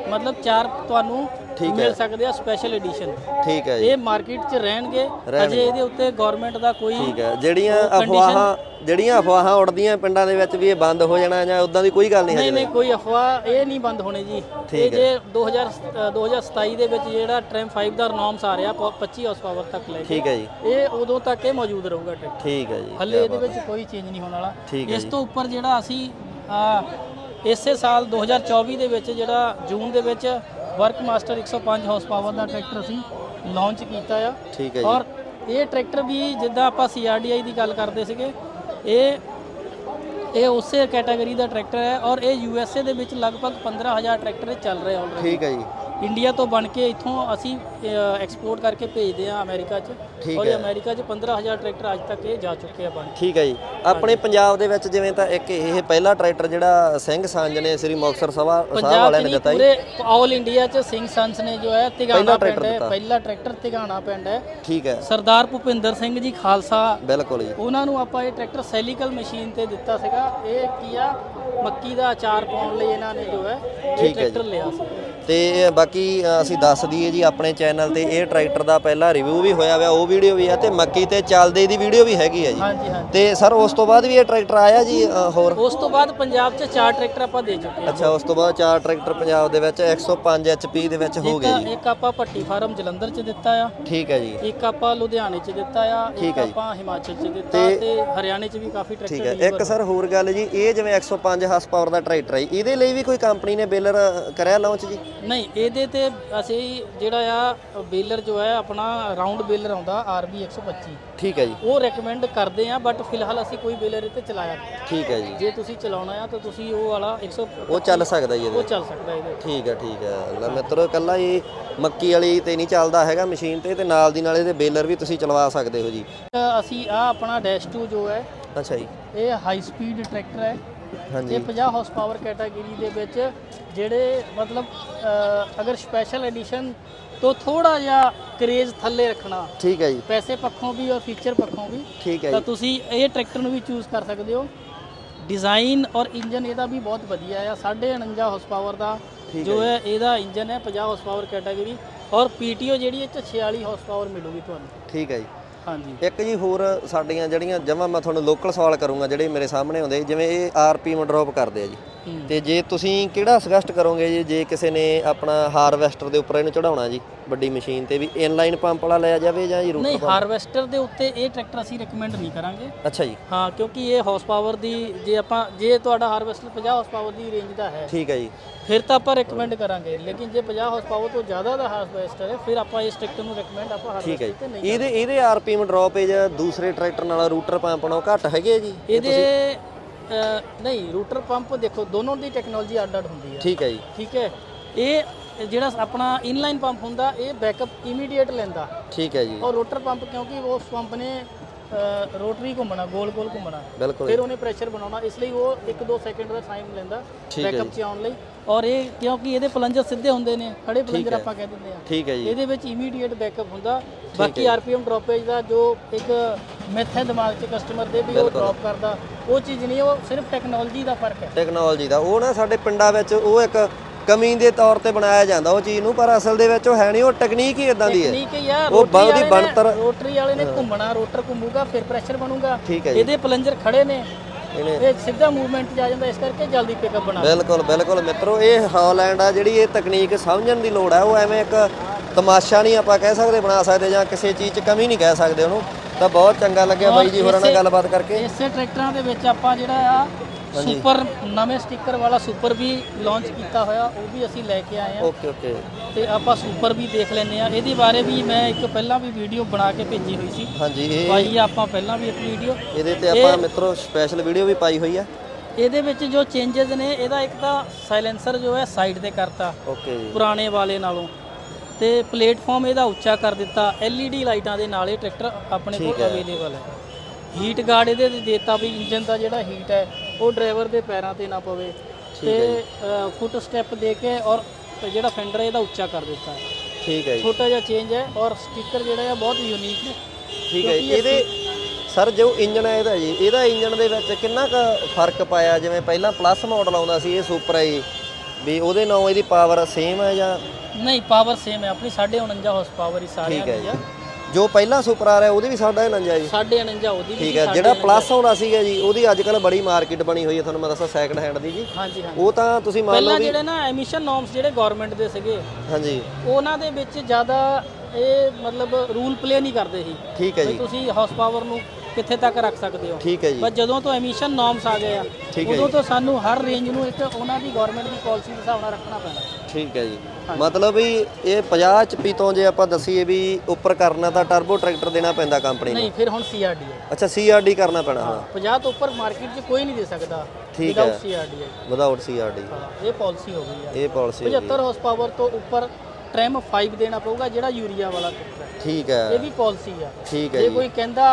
ਮਤਲਬ ਚਾਰ ਤੁਹਾਨੂੰ ਠੀਕ ਹੈ। ਮਿਲ ਸਕਦੇ ਆ ਸਪੈਸ਼ਲ ਐਡੀਸ਼ਨ ਠੀਕ ਹੈ ਜੀ। ਇਹ ਮਾਰਕੀਟ 'ਚ ਰਹਿਣਗੇ। ਅਜੇ ਇਹਦੇ ਉੱਤੇ ਗਵਰਨਮੈਂਟ ਦਾ ਕੋਈ ਠੀਕ ਹੈ। ਜਿਹੜੀਆਂ ਅਫਵਾਹਾਂ ਜਿਹੜੀਆਂ ਅਫਵਾਹਾਂ ਉੜਦੀਆਂ ਪਿੰਡਾਂ ਦੇ ਵਿੱਚ ਵੀ ਇਹ ਬੰਦ ਹੋ ਜਾਣਾ ਜਾਂ ਉਦਾਂ ਦੀ ਕੋਈ ਗੱਲ ਨਹੀਂ ਨਹੀਂ ਹਜੇ ਨਹੀਂ ਕੋਈ ਅਫਵਾਹ ਇਹ ਨਹੀਂ ਬੰਦ ਹੋਣੇ ਜੀ। ਇਹ ਜੇ 2000 ਅ, 2027 ਦੇ ਵਿੱਚ ਜਿਹੜਾ ਟ੍ਰੈਮ 5 ਦਾ ਨੋਰਮਸ ਆ ਰਿਹਾ ਪ- 25 ਹਾਰਸ ਪਾਵਰ ਤੱਕ ਲੈ ਠੀਕ ਹੈ ਜੀ। ਇਹ ਉਦੋਂ ਤੱਕ ਇਹ ਮੌਜੂਦ ਰਹੂਗਾ ਠੀਕ ਹੈ ਜੀ। ਹੱਲੇ ਇਹਦੇ ਵਿੱਚ ਕੋਈ ਚੇਂਜ ਨਹੀਂ ਹੋਣ ਵਾਲਾ। ਹੈ ਇਸ ਤੋਂ ਉੱਪਰ ਜਿਹੜਾ ਅਸੀਂ ਇਸੇ ਸਾਲ 2024 ਦੇ ਵਿੱਚ ਜਿਹੜਾ ਜੂਨ ਦੇ ਵਿੱਚ ਵਰਕ ਮਾਸਟਰ 105 ਹਾਰਸ ਪਾਵਰ ਦਾ ਟਰੈਕਟਰ ਅਸੀਂ ਲਾਂਚ ਕੀਤਾ ਆ। ਠੀਕ ਹੈ ਜੀ। ਔਰ ਇਹ ਟਰੈਕਟਰ ਵੀ ਜਿੱਦਾਂ ਆਪਾਂ ਸੀਆਰਡੀਆਈ ਦੀ ਗੱਲ ਕਰਦੇ ਸੀਗੇ ਇਹ ਇਹ ਉਸੇ ਕੈਟਾਗਰੀ ਦਾ ਟਰੈਕਟਰ ਹੈ ਔਰ ਇਹ ਯੂਐਸਏ ਦੇ ਵਿੱਚ ਲਗਭਗ 15000 ਟਰੈਕਟਰ ਚੱਲ ਰਹੇ ਆਲਰੇਡੀ ਠੀਕ ਹੈ ਜੀ। ਇੰਡੀਆ ਤੋਂ ਬਣ ਕੇ ਇੱਥੋਂ ਅਸੀਂ ਐਕਸਪੋਰਟ ਕਰਕੇ ਭੇਜਦੇ ਆ ਅਮਰੀਕਾ 'ਚ। ਔਰ। ਅਮਰੀਕਾ 'ਚ 15000 ਟਰੈਕਟਰ ਅੱਜ ਤੱਕ ਇਹ ਜਾ ਚੁੱਕੇ ਆ ਬਣ ਠੀਕ ਹੈ ਜੀ। ਆਪਣੇ ਪੰਜਾਬ ਦੇ ਵਿੱਚ ਜਿਵੇਂ ਤਾਂ ਇੱਕ ਇਹ ਪਹਿਲਾ ਟਰੈਕਟਰ ਜਿਹੜਾ ਸਿੰਘ ਸਾਂਝ ਨੇ ਸ੍ਰੀ ਮੁਕਤਸਰ ਸਭਾ ਸਾਹਿਬ ਵਾਲਿਆਂ ਨੇ ਦਿੱਤਾ ਜੀ। ਪੂਰੇ ਆਲ ਇੰਡੀਆ 'ਚ ਸਿੰਘ ਸੰਸ ਨੇ ਜੋ ਹੈ ਤਿਗਾਣਾ ਪਿੰਡ ਹੈ। ਪਹਿਲਾ ਟਰੈਕਟਰ ਤਿਗਾਣਾ ਪਿੰਡ ਹੈ। ਠੀਕ ਹੈ। ਸਰਦਾਰ ਭੁਪਿੰਦਰ ਸਿੰਘ ਜੀ ਖਾਲਸਾ। ਬਿਲਕੁਲ ਜੀ। ਉਹਨਾਂ ਨੂੰ ਆਪਾਂ ਇਹ ਟਰੈਕਟਰ ਸੈਲੀਕਲ ਮਸ਼ੀਨ ਤੇ ਦਿੱਤਾ ਸੀਗਾ। ਇਹ ਕੀ ਆ? ਮੱਕੀ ਦਾ ਅਚਾਰ ਪਾਉਣ ਲਈ ਇਹਨਾਂ ਨੇ ਜੋ ਹੈ ਇਹ। ਟਰੈਕਟਰ ਲਿਆ ਸੀ। ਤੇ ਬਾਕੀ ਅਸੀਂ ਦੱਸ ਦਈਏ ਜੀ ਆਪਣੇ ਚੈਨਲ ਤੇ ਇਹ ਟਰੈਕਟਰ ਦਾ ਪਹਿਲਾ ਰਿਵਿਊ ਵੀ ਹੋਇਆ ਹੋਇਆ ਉਹ ਵੀਡੀਓ ਵੀ ਆ ਤੇ ਮੱਕੀ ਤੇ ਚੱਲਦੇ ਦੀ ਵੀਡੀਓ ਵੀ ਹੈਗੀ ਆ ਜੀ। ਤੇ ਸਰ ਉਸ ਤੋਂ ਬਾਅਦ ਵੀ ਇਹ ਟਰੈਕਟਰ ਆਇਆ ਜੀ ਹੋਰ? ਉਸ ਤੋਂ ਬਾਅਦ ਪੰਜਾਬ 'ਚ ਚਾਰ ਟਰੈਕਟਰ ਆਪਾਂ ਦੇ ਚੁੱਕੇ ਹਾਂ। ਅੱਛਾ ਉਸ ਤੋਂ ਬਾਅਦ ਚਾਰ ਟਰੈਕਟਰ ਪੰਜਾਬ ਦੇ ਵਿੱਚ 105 HP ਦੇ ਵਿੱਚ ਹੋ ਗਏ ਜੀ। ਇੱਕ ਆਪਾਂ ਭੱਟੀ ਫਾਰਮ ਜਲੰਧਰ 'ਚ ਦਿੱਤਾ ਆ। ਠੀਕ ਹੈ ਜੀ। ਇੱਕ ਆਪਾਂ ਲੁਧਿਆਣੇ 'ਚ ਦਿੱਤਾ ਆ ਠੀਕ ਇੱਕ। ਆਪਾਂ ਹਿਮਾਚਲ 'ਚ ਦਿੱਤਾ ਤੇ- ਹਰਿਆਣੇ 'ਚ ਵੀ ਕਾਫੀ ਠੀਕ ਟਰੈਕਟਰ ਹੈ ਇੱਕ ਸਰ ਹੋਰ ਗੱਲ ਜੀ ਇਹ ਜਿਵੇਂ 105 ਹਾਰਸ ਪਾਵਰ ਦਾ ਟਰੈਕਟਰ ਹੈ ਇਹਦੇ ਲਈ ਵੀ ਕੋਈ ਕੰਪਨੀ ਨੇ ਬੇਲਰ ਕਰਿਆ ਲਾਂਚ ਜੀ? ਨਹੀਂ ਇਹਦੇ ਤੇ ਅਸੀਂ ਜਿਹੜਾ ਆ ਬੇਲਰ ਜੋ ਹੈ ਆਪਣਾ ਰਾਉਂਡ ਬੇਲਰ ਆਉਂਦਾ RB 125 ਠੀਕ ਹੈ ਜੀ। ਉਹ ਰეკਮੈਂਡ ਕਰਦੇ ਆ ਬਟ ਫਿਲਹਾਲ ਅਸੀਂ ਕੋਈ ਬੇਲਰ ਤੇ ਚਲਾਇਆ ਨਹੀਂ। ਠੀਕ ਹੈ ਜੀ। ਜੇ ਤੁਸੀਂ ਚਲਾਉਣਾ ਆ ਤਾਂ ਤੁਸੀਂ ਉਹ ਵਾਲਾ 100 ਉਹ ਚੱਲ ਸਕਦਾ ਜੀ ਉਹ ਇਹਦੇ ਚੱਲ ਸਕਦਾ ਇਹਦੇ। ਠੀਕ ਹੈ ਠੀਕ ਹੈ। ਲੈ ਮਿੱਤਰੋ ਕੱਲਾ ਇਹ ਮੱਕੀ ਵਾਲੀ ਤੇ ਨਹੀਂ ਚੱਲਦਾ ਹੈਗਾ ਮਸ਼ੀਨ ਤੇ ਤੇ ਨਾਲ ਦੀ ਨਾਲ ਇਹਦੇ ਬੇਲਰ ਵੀ ਤੁਸੀਂ ਚਲਵਾ ਸਕਦੇ ਹੋ ਜੀ। ਅਸੀਂ ਆ ਆਪਣਾ ਡੈਸ਼ 2 ਜੋ ਹੈ ਅੱਛਾ ਜੀ। ਇਹ ਹਾਈ ਸਪੀਡ ਟਰੈਕਟਰ ਹੈ। ਹਾਂਜੀ। ਇਹ 50 ਹਾਰਸ ਪਾਵਰ ਕੈਟਾਗਰੀ ਦੇ ਵਿੱਚ ਜਿਹੜੇ ਮਤਲਬ ਅਗਰ ਸਪੈਸ਼ਲ ਐਡੀਸ਼ਨ ਤੋਂ ਥੋੜਾ ਜਿਹਾ ਕਰੇਜ਼ ਥੱਲੇ ਰੱਖਣਾ ਠੀਕ ਹੈ ਜੀ। ਪੈਸੇ ਪੱਖੋਂ ਵੀ ਔਰ ਫੀਚਰ ਪੱਖੋਂ ਵੀ ਠੀਕ ਹੈ ਤਾਂ ਤੁਸੀਂ ਇਹ ਟਰੈਕਟਰ ਨੂੰ ਵੀ ਚੂਜ਼ ਕਰ ਸਕਦੇ ਹੋ। ਡਿਜ਼ਾਈਨ ਔਰ ਇੰਜਨ ਇਹਦਾ ਵੀ ਬਹੁਤ ਵਧੀਆ ਆ। 49.5 ਹਾਰਸ ਪਾਵਰ ਦਾ ਜੋ ਹੈ ਇਹਦਾ ਇੰਜਨ ਹੈ 50 ਹਾਰਸ ਪਾਵਰ ਕੈਟਾਗਰੀ ਔਰ ਪੀਟੀਓ ਜਿਹੜੀ ਇਹ 'ਚ 46 ਹਾਰਸ ਪਾਵਰ ਮਿਲੂਗੀ ਤੁਹਾਨੂੰ। ਠੀਕ ਹੈ ਜੀ। ਇੱਕ ਜੀ ਹੋਰ ਸਾਡੀਆਂ ਜਿਹੜੀਆਂ ਜਮਾ ਮੈਂ ਤੁਹਾਨੂੰ ਲੋਕਲ ਸਵਾਲ ਕਰੂੰਗਾ ਜਿਹੜੇ ਮੇਰੇ ਸਾਹਮਣੇ ਆਉਂਦੇ ਜਿਵੇਂ ਇਹ ਆਰਪੀਐਮ ਡ੍ਰੌਪ ਕਰਦੇ ਆ ਜੀ। ਤੇ ਜੇ ਤੁਸੀਂ ਕਿਹੜਾ ਸੁਜੈਸਟ ਕਰੋਗੇ ਜੀ ਜੇ ਕਿਸੇ ਨੇ ਆਪਣਾ ਹਾਰਵੈਸਟਰ ਦੇ ਉੱਪਰ ਇਹਨੂੰ ਚੜਾਉਣਾ ਜੀ ਵੱਡੀ ਮਸ਼ੀਨ ਤੇ ਵੀ ਇਨਲਾਈਨ ਪੰਪ ਵਾਲਾ ਲਿਆ ਜਾਵੇ ਜਾਂ ਜੀ ਰੂਟ ਨਹੀਂ ਹਾਰਵੈਸਟਰ ਦੇ ਉੱਤੇ ਇਹ ਟਰੈਕਟਰ ਅਸੀਂ ਰეკਮੈਂਡ ਨਹੀਂ ਕਰਾਂਗੇ। ਅੱਛਾ ਜੀ। ਹਾਂ ਕਿਉਂਕਿ ਇਹ ਹਾਰਸ ਪਾਵਰ ਦੀ ਜੇ ਆਪਾਂ ਜੇ ਤੁਹਾਡਾ ਹਾਰਵੈਸਟਰ 50 ਹਾਰਸ ਪਾਵਰ ਦੀ ਰੇਂਜ ਦਾ ਹੈ ਠੀਕ ਹੈ ਜੀ। ਫਿਰ ਤਾਂ ਆਪਾਂ ਰეკਮੈਂਡ ਕਰਾਂਗੇ। ਲੇਕਿਨ ਜੇ 50 ਹਾਰਸ ਪਾਵਰ ਤੋਂ ਜ਼ਿਆਦਾ ਦਾ ਹਾਰਵੈਸਟਰ ਹੈ ਫਿਰ ਆਪਾਂ ਇਸ ਟਰੈਕਟਰ ਨੂੰ ਰეკਮੈਂਡ ਆਪਾਂ ਹਾਰਵੈਸਟਰ ਤੇ ਨਹੀਂ ਇਹਦੇ ਇਹਦੇ ਆਰਪੀ ਡ੍ਰੌਪ ਹੈ ਜਾਂ ਦੂਸਰੇ ਟਰੈਕਟਰ ਨਾਲ ਰੂਟਰ ਪੰਪ ਨਾਲੋਂ ਘੱਟ ਹੈਗੇ ਜੀ? ਇਹਦੇ ਅ, ਨਹੀਂ ਰੂਟਰ ਪੰਪ ਦੇਖੋ ਦੋਨੋਂ ਦੀ ਟੈਕਨੋਲੋਜੀ ਅੱਡ-ਅੱਡ ਹੁੰਦੀ ਹੈ ਠੀਕ ਹੈ ਜੀ। ਠੀਕ ਹੈ? ਇਹ ਜਿਹੜਾ ਆਪਣਾ ਇਨਲਾਈਨ ਪੰਪ ਹੁੰਦਾ ਇਹ ਬੈਕਅਪ ਇਮੀਡੀਏਟ ਲੈਂਦਾ। ਠੀਕ ਹੈ ਜੀ। ਔਰ ਰੋਟਰ ਪੰਪ ਕਿਉਂਕਿ ਉਸ ਪੰਪ ਨੇ ਰੋਟਰੀ ਘੁੰਮਣਾ ਗੋਲ ਗੋਲ ਘੁੰਮਣਾ। ਬਿਲਕੁਲ ਫਿਰ ਉਹਨੇ ਪ੍ਰੈਸ਼ਰ ਬਣਾਉਣਾ ਇਸ ਲਈ ਉਹ 1-2 ਸੈਕਿੰਡ ਦਾ ਟਾਈਮ ਲੈਂਦਾ ਬੈਕਅਪ ਚ ਆਉਣ ਲਈ। ਔਰ ਇਹ ਕਿਉਂਕਿ ਇਹਦੇ ਪਲੰਜਰ ਸਿੱਧੇ ਹੁੰਦੇ ਨੇ ਖੜੇ ਪਲੰਜਰ। ਆਪਾਂ ਕਹਿ ਦਿੰਦੇ ਆ ਠੀਕ ਹੈ ਜੀ। ਇਹਦੇ ਵਿੱਚ ਇਮੀਡੀਏਟ ਬੈਕਅਪ ਹੁੰਦਾ। ਬਾਕੀ ਆਰਪੀਐਮ ਡ੍ਰੌਪੇਜ ਦਾ ਜੋ ਇੱਕ ਮੈਥ ਹੈ ਦਿਮਾਗ 'ਚ ਕਸਟਮਰ ਦੇ ਵੀ ਉਹ ਡ੍ਰੌਪ ਕਰਦਾ। ਉਹ ਚੀਜ਼ ਨਹੀਂ ਉਹ ਸਿਰਫ ਟੈਕਨੋਲੋਜੀ ਦਾ ਫ਼ਰਕ ਹੈ। ਟੈਕਨੋਲੋਜੀ ਦਾ। ਉਹ ਨਾ ਸਾਡੇ ਪਿੰਡਾਂ ਵਿੱਚ ਉਹ ਇੱਕ ਕਮੀ ਦੇ ਤੌਰ ਤੇ ਬਣਾਇਆ ਜਾਂਦਾ ਉਹ ਚੀਜ਼ ਨੂੰ ਪਰ ਅਸਲ ਦੇ ਵਿੱਚ ਉਹ ਹੈ ਨਹੀਂ ਉਹ ਟੈਕਨੀਕ ਹੀ ਇਦਾਂ ਦੀ ਹੈ। ਉਹ ਰੋਟਰੀ ਵਾਲੇ ਨੇ- ਬਣਤਰ ਰੋਟਰੀ ਵਾਲੇ ਨੇ ਘੁੰਮਣਾ ਰੋਟਰ ਘੁੰਮੂਗਾ ਫਿਰ ਪ੍ਰੈਸ਼ਰ ਬਣੂਗਾ। ਠੀਕ ਹੈ ਜੀ। ਇਹਦੇ ਪਲੰਜਰ ਖੜੇ ਨੇ। ਇਹਨੇ ਇਹ ਸਿੱਧਾ ਮੂਵਮੈਂਟ 'ਚ ਆ ਜਾਂਦਾ ਇਸ ਕਰਕੇ ਜਲਦੀ ਪਿਕਅਪ ਬਣਾ ਬਿਲਕੁਲ ਬਿਲਕੁਲ ਮਿੱਤਰੋ ਇਹ ਹਾਲੈਂਡ ਆ ਜਿਹੜੀ ਇਹ ਤਕਨੀਕ ਸਮਝਣ ਦੀ ਲੋੜ ਹੈ ਉਹ ਐਵੇਂ ਇੱਕ ਤਮਾਸ਼ਾ ਨਹੀਂ ਆਪਾਂ ਕਹਿ ਸਕਦੇ ਬਣਾ ਸਕਦੇ ਜਾਂ ਕਿਸੇ ਚੀਜ਼ 'ਚ ਕਮੀ ਨਹੀਂ ਕਹਿ ਸਕਦੇ ਉਹਨੂੰ। ਤਾਂ ਬਹੁਤ ਚੰਗਾ ਲੱਗਿਆ ਬਾਈ ਜੀ ਹੋਰਾਂ ਨਾਲ ਗੱਲਬਾਤ ਕਰਕੇ। ਇਸੇ ਟਰੈਕਟਰਾਂ ਦੇ ਵਿੱਚ ਆਪਾਂ ਜਿਹੜਾ ਆ ਸੁਪਰ ਨਵੇਂ ਸਟicker ਵਾਲਾ ਸੁਪਰ ਵੀ ਲਾਂਚ ਕੀਤਾ ਹੋਇਆ ਉਹ ਵੀ ਅਸੀਂ ਲੈ ਕੇ ਆਏ ਆ ਓਕੇ ਓਕੇ ਤੇ ਆਪਾਂ ਸੁਪਰ ਵੀ ਦੇਖ ਲੈਂਦੇ ਆ ਇਹਦੇ ਬਾਰੇ ਵੀ ਮੈਂ ਇੱਕ ਪਹਿਲਾਂ ਵੀ ਵੀਡੀਓ ਬਣਾ ਕੇ ਭੇਜੀ ਹੋਈ ਸੀ। ਹਾਂਜੀ ਇਹ ਪਾਈ ਆ ਆਪਾਂ ਪਹਿਲਾਂ ਵੀ ਇੱਕ ਵੀਡੀਓ ਇਹਦੇ ਤੇ ਆਪਾਂ ਮਿੱਤਰੋ ਸਪੈਸ਼ਲ ਵੀਡੀਓ ਵੀ ਪਾਈ ਹੋਈ ਆ। ਇਹਦੇ ਵਿੱਚ ਜੋ ਚੇਂਜਸ ਨੇ ਇਹਦਾ ਇੱਕ ਤਾਂ ਸਾਇਲੈਂਸਰ ਜੋ ਹੈ ਸਾਈਡ ਤੇ ਕਰਤਾ। ਓਕੇ ਜੀ ਪੁਰਾਣੇ ਵਾਲੇ ਨਾਲੋਂ। ਤੇ ਪਲੇਟਫਾਰਮ ਇਹਦਾ ਉੱਚਾ ਕਰ ਦਿੱਤਾ। LED ਲਾਈਟਾਂ ਦੇ ਨਾਲ ਇਹ ਟਰੈਕਟਰ ਆਪਣੇ ਕੋਲ ਅਵੇਲੇਬਲ ਹੈ। ਹੀਟ ਗਾਰਡ ਇਹਦੇ ਤੇ ਦਿੱਤਾ ਵੀ ਇੰਜਨ ਦਾ ਜਿਹੜਾ ਹੀਟ ਹੈ ਉਹ ਡਰਾਈਵਰ ਦੇ ਪੈਰਾਂ ਤੇ ਨਾ ਪਵੇ। ਤੇ ਫੁੱਟ ਸਟੈਪ ਦੇ ਕੇ ਔਰ ਜਿਹੜਾ ਫੈਂਡਰ ਇਹਦਾ ਉੱਚਾ ਕਰ ਦਿੱਤਾ। ਹੈ ਠੀਕ ਹੈ ਜੀ। ਛੋਟਾ ਜਿਹਾ ਚੇਂਜ ਹੈ ਔਰ ਸਟicker ਜਿਹੜਾ ਹੈ ਬਹੁਤ ਯੂਨੀਕ ਹੈ। ਠੀਕ ਹੈ। ਇਹਦੇ ਸਰ ਜੋ ਇੰਜਨ ਹੈ ਇਹਦਾ ਜੀ ਇਹਦਾ ਇੰਜਨ ਦੇ ਵਿੱਚ ਕਿੰਨਾ ਕੁ ਫ਼ਰਕ ਪਾਇਆ? ਜਿਵੇਂ ਪਹਿਲਾਂ ਪਲੱਸ ਮਾਡਲ ਆਉਂਦਾ ਸੀ ਇਹ ਸੁਪਰ ਹੈ ਜੀ। ਵੀ ਉਹਦੇ ਨਾਲ ਇਹਦੀ ਪਾਵਰ ਸੇਮ ਹੈ ਜਾਂ ਨਹੀਂ ਪਾਵਰ ਸੇਮ ਹੈ। ਆਪਣੀ 49 ਹਾਰਸ ਪਾਵਰ ਹੀ ਸਾਰਿਆਂ ਠੀਕ ਹੈ ਦੀ ਜੀ ਪਹਿਲਾਂ ਸੁਪਰ ਆ ਰਿਹਾ ਉਹਦੀ ਵੀ ਸਾਡਾ 49 ਜੀ। 49 ਉਹਦੀ ਵੀ ਠੀਕ ਹੈ ਜਿਹੜਾ ਪਲੱਸ ਆਉਂਦਾ ਸੀਗਾ ਜੀ ਉਹਦੀ ਅੱਜ ਕੱਲ ਬੜੀ ਮਾਰਕੀਟ ਬਣੀ ਹੋਈ ਹੈ ਤੁਹਾਨੂੰ ਮੈਂ ਦੱਸਾਂ ਸੈਕੰਡ ਹੈਂਡ ਦੀ ਜੀ। ਹਾਂਜੀ ਹਾਂਜੀ। ਉਹ ਤਾਂ ਤੁਸੀਂ ਮੰਨ ਲਓ ਪਹਿਲਾਂ ਜਿਹੜੇ ਨਾ ਐਮਿਸ਼ਨ ਨਾਰਮਸ ਜਿਹੜੇ ਗਵਰਨਮੈਂਟ ਦੇ ਸੀਗੇ ਹਾਂਜੀ। ਉਹਨਾਂ ਦੇ ਵਿੱਚ ਜ਼ਿਆਦਾ ਇਹ ਮਤਲਬ ਰੂਲ ਪਲੇ ਨਹੀਂ ਕਰਦੇ ਸੀ। ਠੀਕ ਹੈ ਜੀ। ਤੁਸੀਂ ਹਾਰਸ ਪਾਵਰ ਨੂੰ ਕਿੱਥੇ ਤੱਕ ਰੱਖ ਸਕਦੇ ਹੋ? ਠੀਕ ਹੈ ਜੀ। ਪਰ ਜਦੋਂ ਤੋਂ ਐਮਿਸ਼ਨ ਨਾਰਮਸ ਆ ਗਏ ਆ ਠੀਕ ਹੈ ਉਦੋਂ ਤੋਂ ਸਾਨੂੰ ਹਰ ਰੇਂਜ ਨੂੰ ਇੱਕ ਉਹਨਾਂ ਦੀ ਗਵਰਨਮੈਂਟ ਦੀ ਪਾਲਿਸੀ ਦੇ ਹਿਸਾਬ ਨਾਲ ਰੱਖਣਾ ਪੈਣਾ। ਠੀਕ ਹੈ ਜੀ। ਮਤਲਬ ਵੀ ਇਹ 50 HP ਤੋਂ ਜੇ ਆਪਾਂ ਦਸੀਏ ਵੀ ਉੱਪਰ ਕਰਨਾ ਤਾਂ ਟਰਬੋ ਟਰੈਕਟਰ ਦੇਣਾ ਪੈਂਦਾ ਕੰਪਨੀ ਨੂੰ। ਨਹੀਂ ਫਿਰ ਹੁਣ ਸੀਆਰਡੀ ਹੈ। ਅੱਛਾ CRD ਕਰਨਾ ਪੈਣਾ ਹਾਂ। 50 ਤੋਂ ਉੱਪਰ ਮਾਰਕੀਟ 'ਚ ਕੋਈ ਨਹੀਂ ਦੇ ਸਕਦਾ ਠੀਕ ਹੈ। ਵਿਦਆਊਟ ਸੀਆਰਡੀ ਹੈ। ਵਿਦਆਊਟ CRD ਹਾਂ, ਇਹ ਪਾਲਿਸੀ ਹੋ ਗਈ ਹੈ ਇਹ ਪਾਲਿਸੀ 75 ਹਾਰਸ ਪਾਵਰ ਤੋਂ ਉੱਪਰ ਟ੍ਰੈਮ 5 ਦੇਣਾ ਪਊਗਾ ਜਿਹੜਾ ਯੂਰੀਆ ਵਾਲਾ ਟਰੈਕਟਰ ਹੈ। ਠੀਕ ਇਹ ਹੈ ਵੀ ਪਾਲਿਸੀ ਆ। ਠੀਕ ਹੈ ਜੇ ਜੀ। ਕੋਈ ਕਹਿੰਦਾ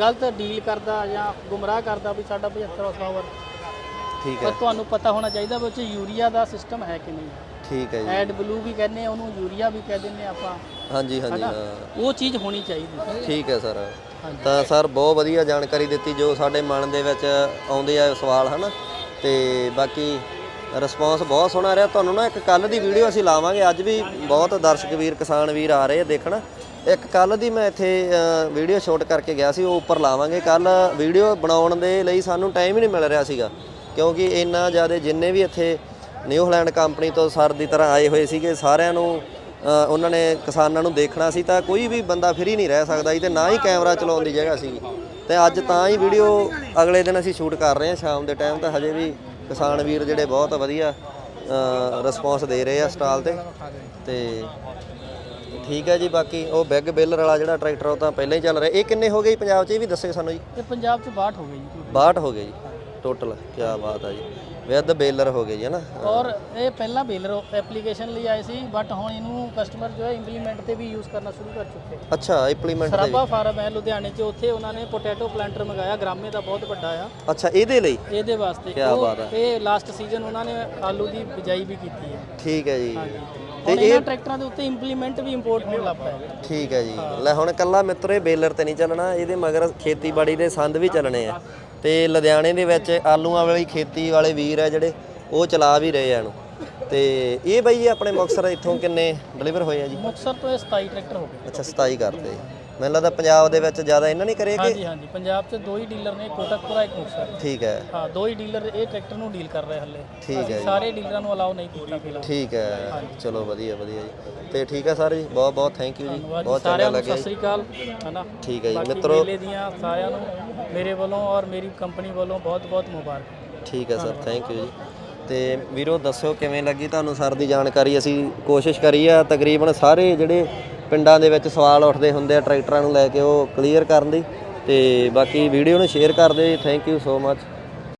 ਗਲਤ ਡੀਲ ਕਰਦਾ ਜਾਂ ਗੁੰਮਰਾਹ ਕਰਦਾ ਵੀ ਸਾਡਾ 75 ਹਾਰਸ ਪਾਵਰ ਠੀਕ ਪਰ ਹੈ ਤੁਹਾਨੂੰ ਪਤਾ ਹੋਣਾ ਚਾਹੀਦਾ ਵੀ ਉਹ 'ਚ ਯੂਰੀਆ ਦਾ ਸਿਸਟਮ ਹੈ ਕਿ ਨਹੀਂ। ਠੀਕ ਹੈ ਜੀ। ਐਡ ਬਲੂ ਵੀ ਕਹਿੰਦੇ ਆ ਉਹਨੂੰ ਯੂਰੀਆ ਵੀ ਕਹਿ ਦਿੰਦੇ ਆ ਆਪਾਂ। ਹਾਂਜੀ ਹਾਂਜੀ ਹਨਾ? ਹਾਂ। ਉਹ ਚੀਜ਼ ਹੋਣੀ ਚਾਹੀਦੀ। ਠੀਕ ਹੈ ਸਰ। ਹਾਂਜੀ। ਤਾਂ ਸਰ ਬਹੁਤ ਵਧੀਆ ਜਾਣਕਾਰੀ ਦਿੱਤੀ ਜੋ ਸਾਡੇ ਮਨ ਦੇ ਵਿੱਚ ਆਉਂਦੇ ਆ ਸਵਾਲ ਹਨ? ਤੇ ਬਾਕੀ ਰਿਸਪੌਂਸ ਬਹੁਤ ਸੋਹਣਾ ਰਿਹਾ। ਤੁਹਾਨੂੰ ਨਾ ਇੱਕ ਕੱਲ ਦੀ ਵੀਡੀਓ ਅਸੀਂ ਲਾਵਾਂਗੇ। ਅੱਜ ਵੀ ਬਹੁਤ ਦਰਸ਼ਕ ਵੀਰ ਕਿਸਾਨ ਵੀਰ ਆ ਰਹੇ ਆ ਦੇਖਣ। ਇੱਕ ਕੱਲ ਦੀ ਮੈਂ ਇੱਥੇ ਵੀਡੀਓ ਸ਼ੂਟ ਕਰਕੇ ਗਿਆ ਸੀ, ਉਹ ਉੱਪਰ ਲਾਵਾਂਗੇ। ਕੱਲ ਵੀਡੀਓ ਬਣਾਉਣ ਦੇ ਲਈ ਸਾਨੂੰ ਟਾਈਮ ਹੀ ਨਹੀਂ ਮਿਲ ਰਿਹਾ ਸੀਗਾ। ਕਿਉਂਕਿ ਇੰਨਾ ਜ਼ਿਆਦਾ ਜਿੰਨੇ ਵੀ ਇੱਥੇ ਨਿਊਜ਼ੀਲੈਂਡ ਕੰਪਨੀ ਤੋਂ ਸਰ ਦੀ ਤਰ੍ਹਾਂ ਆਏ ਹੋਏ ਸੀਗੇ, ਸਾਰਿਆਂ ਨੂੰ ਉਹਨਾਂ ਨੇ ਕਿਸਾਨਾਂ ਨੂੰ ਦੇਖਣਾ ਸੀ ਤਾਂ ਕੋਈ ਵੀ ਬੰਦਾ ਫਰੀ ਨਹੀਂ ਰਹਿ ਸਕਦਾ ਸੀ ਤੇ ਨਾ ਹੀ ਕੈਮਰਾ ਚਲਾਉਣ ਦੀ ਜਗ੍ਹਾ ਸੀ ਤੇ ਅੱਜ ਤਾਂ ਹੀ ਵੀਡੀਓ ਅਗਲੇ ਦਿਨ ਅਸੀਂ ਸ਼ੂਟ ਕਰ ਰਹੇ ਹਾਂ, ਸ਼ਾਮ ਦੇ ਟਾਈਮ ਤਾਂ ਹਜੇ ਵੀ ਕਿਸਾਨ ਵੀਰ ਜਿਹੜੇ ਬਹੁਤ ਵਧੀਆ ਰਿਸਪੌਂਸ ਦੇ ਰਹੇ ਆ ਸਟਾਲ ਤੇ। ਤੇ ਠੀਕ ਹੈ ਜੀ ਬਾਕੀ ਉਹ ਬਿਗ ਬੇਲਰ ਵਾਲਾ ਜਿਹੜਾ ਟਰੈਕਟਰ ਉਹ ਤਾਂ ਪਹਿਲਾਂ ਹੀ ਚੱਲ ਰਿਹਾ। ਇਹ ਕਿੰਨੇ ਹੋ ਗਏ ਜੀ ਪੰਜਾਬ 'ਚ? ਇਹ ਵੀ ਦੱਸਿਓ ਸਾਨੂੰ ਜੀ। ਇਹ ਪੰਜਾਬ 'ਚ 62 ਹੋ ਗਈ ਜੀ 62 ਹੋ ਗਏ ਜੀ ਟੋਟਲ ਕੀ ਬਾਤ ਆ ਜੀ। ਵਿਦ ਬੇਲਰ ਹੋ ਗਏ ਜੀ ਹਨਾ? ਔਰ ਇਹ ਪਹਿਲਾਂ ਬੇਲਰ ਐਪਲੀਕੇਸ਼ਨ ਲਈ ਆਏ ਸੀ ਬਟ ਹੁਣ ਇਹਨੂੰ ਕਸਟਮਰ ਜੋ ਹੈ ਇੰਪਲੀਮੈਂਟ ਤੇ ਵੀ ਯੂਜ਼ ਕਰਨਾ ਸ਼ੁਰੂ ਕਰ ਚੁੱਕੇ ਅੱਛਾ ਇੰਪਲੀਮੈਂਟ ਦੇ ਸਰਾਬਾ ਫਾਰਮ ਹੈ ਲੁਧਿਆਣੇ 'ਚ ਉੱਥੇ ਉਹਨਾਂ ਨੇ ਪੋਟੈਟੋ ਪਲਾਂਟਰ ਮੰਗਾਇਆ ਗ੍ਰਾਮੇ ਦਾ ਬਹੁਤ ਵੱਡਾ ਆ। ਅੱਛਾ ਇਹਦੇ ਲਈ? ਇਹਦੇ ਵਾਸਤੇ। ਉਹ- ਬਾਤ ਹੈ। ਇਹ ਲਾਸਟ ਸੀਜ਼ਨ ਉਹਨਾਂ ਨੇ ਆਲੂ ਦੀ ਬਿਜਾਈ ਵੀ ਕੀਤੀ ਹੈ ਠੀਕ ਹੈ ਜੀ। ਤੇ ਇਹਨਾਂ ਟਰੈਕਟਰਾਂ ਦੇ ਉੱਤੇ ਇੰਪਲੀਮੈਂਟ ਵੀ ਇੰਪੋਰਟ ਹੋਣ ਲੱਗ ਪਿਆ ਹੈ ਠੀਕ ਹੈ ਜੀ। ਲੈ ਹੁਣ ਕੱਲਾ ਮਿੱਤਰ ਇਹ ਬੇਲਰ ਤੇ ਨਹੀਂ ਚੱਲਣਾ ਇਹਦੇ ਮਗਰ ਖੇਤੀਬਾੜੀ ਦੇ ਸੰਦ ਵੀ ਚੱਲਣੇ ਆ। ਤੇ ਲੁਧਿਆਣੇ ਦੇ ਵਿੱਚ ਆਲੂਆਂ ਵਾਲੀ ਖੇਤੀ ਵਾਲੇ ਵੀਰ ਆ ਜਿਹੜੇ ਉਹ ਚਲਾ ਵੀ ਰਹੇ ਆ ਇਹਨੂੰ। ਤੇ ਇਹ ਬਈ ਆਪਣੇ ਮੁਕਤਸਰ ਇੱਥੋਂ ਕਿੰਨੇ ਡਿਲੀਵਰ ਹੋਏ ਆ ਜੀ? ਮੁਕਤਸਰ ਤੋਂ ਇਹ 27 ਟਰੈਕਟਰ ਹੋ ਗਏ। ਅੱਛਾ 27 ਕਰਤੇ ਮੈਨੂੰ ਲੱਗਦਾ ਪੰਜਾਬ ਦੇ ਵਿੱਚ ਜ਼ਿਆਦਾ ਇਹਨਾਂ ਨਹੀਂ ਕਰੇ ਕਿ ਹਾਂਜੀ ਹਾਂਜੀ ਪੰਜਾਬ 'ਚ ਦੋ ਹੀ ਡੀਲਰ ਨੇ ਕੋਟਕਪੁਰਾ ਇੱਕ ਮੁਕਤਸਰ। ਠੀਕ ਹੈ। ਹਾਂ ਦੋ ਹੀ ਡੀਲਰ ਇਹ ਟਰੈਕਟਰ ਨੂੰ ਡੀਲ ਕਰ ਰਹੇ ਹੱਲੇ। ਠੀਕ ਹੈ ਅਸੀਂ ਸਾਰੇ ਡੀਲਰਾਂ ਨੂੰ ਅਲਾਉ ਨਹੀਂ ਕੀਤਾ ਫਿਲਹਾਲ। ਠੀਕ ਹੈ। ਚਲੋ ਵਧੀਆ ਵਧੀਆ ਜੀ। ਤੇ ਠੀਕ ਹੈ ਸਰ ਜੀ ਬਹੁਤ ਬਹੁਤ ਥੈਂਕ ਯੂ ਜੀ। ਧੰਨਵਾਦ ਜੀ। ਬਹੁਤ ਚੰਗਾ ਸਾਰਿਆਂ ਨੂੰ ਲੱਗਿਆ ਸਤਿ ਸ੍ਰੀ ਅਕਾਲ ਹਨਾ? ਠੀਕ ਹੈ ਜੀ। ਬਾਕੀ ਮਿੱਤਰੋ ਮੇਲੇ ਦੀਆਂ ਸਾਰਿਆਂ ਨੂੰ ਮੇਰੇ ਵੱਲੋਂ ਔਰ ਮੇਰੀ ਕੰਪਨੀ ਵੱਲੋਂ ਬਹੁਤ ਬਹੁਤ ਮੁਬਾਰਕ। ਠੀਕ ਹੈ ਸਰ ਥੈਂਕ ਯੂ ਜੀ। ਤੇ ਵੀਰੋ ਦੱਸਿਓ ਕਿਵੇਂ ਲੱਗੀ ਤੁਹਾਨੂੰ ਸਰ ਦੀ ਜਾਣਕਾਰੀ? ਅਸੀਂ ਕੋਸ਼ਿਸ਼ ਕਰੀ ਆ ਤਕਰੀਬਨ ਸਾਰੇ ਜਿਹੜੇ ਪਿੰਡਾਂ ਦੇ ਵਿੱਚ ਸਵਾਲ ਉੱਠਦੇ ਹੁੰਦੇ ਆ ਟਰੈਕਟਰਾਂ ਨੂੰ ਲੈ ਕੇ ਉਹ ਕਲੀਅਰ ਕਰਨ ਦੀ ਤੇ ਬਾਕੀ ਵੀਡੀਓ ਨੂੰ ਸ਼ੇਅਰ ਕਰ ਦਿਓ ਜੀ ਥੈਂਕ ਯੂ ਸੋ ਮੱਚ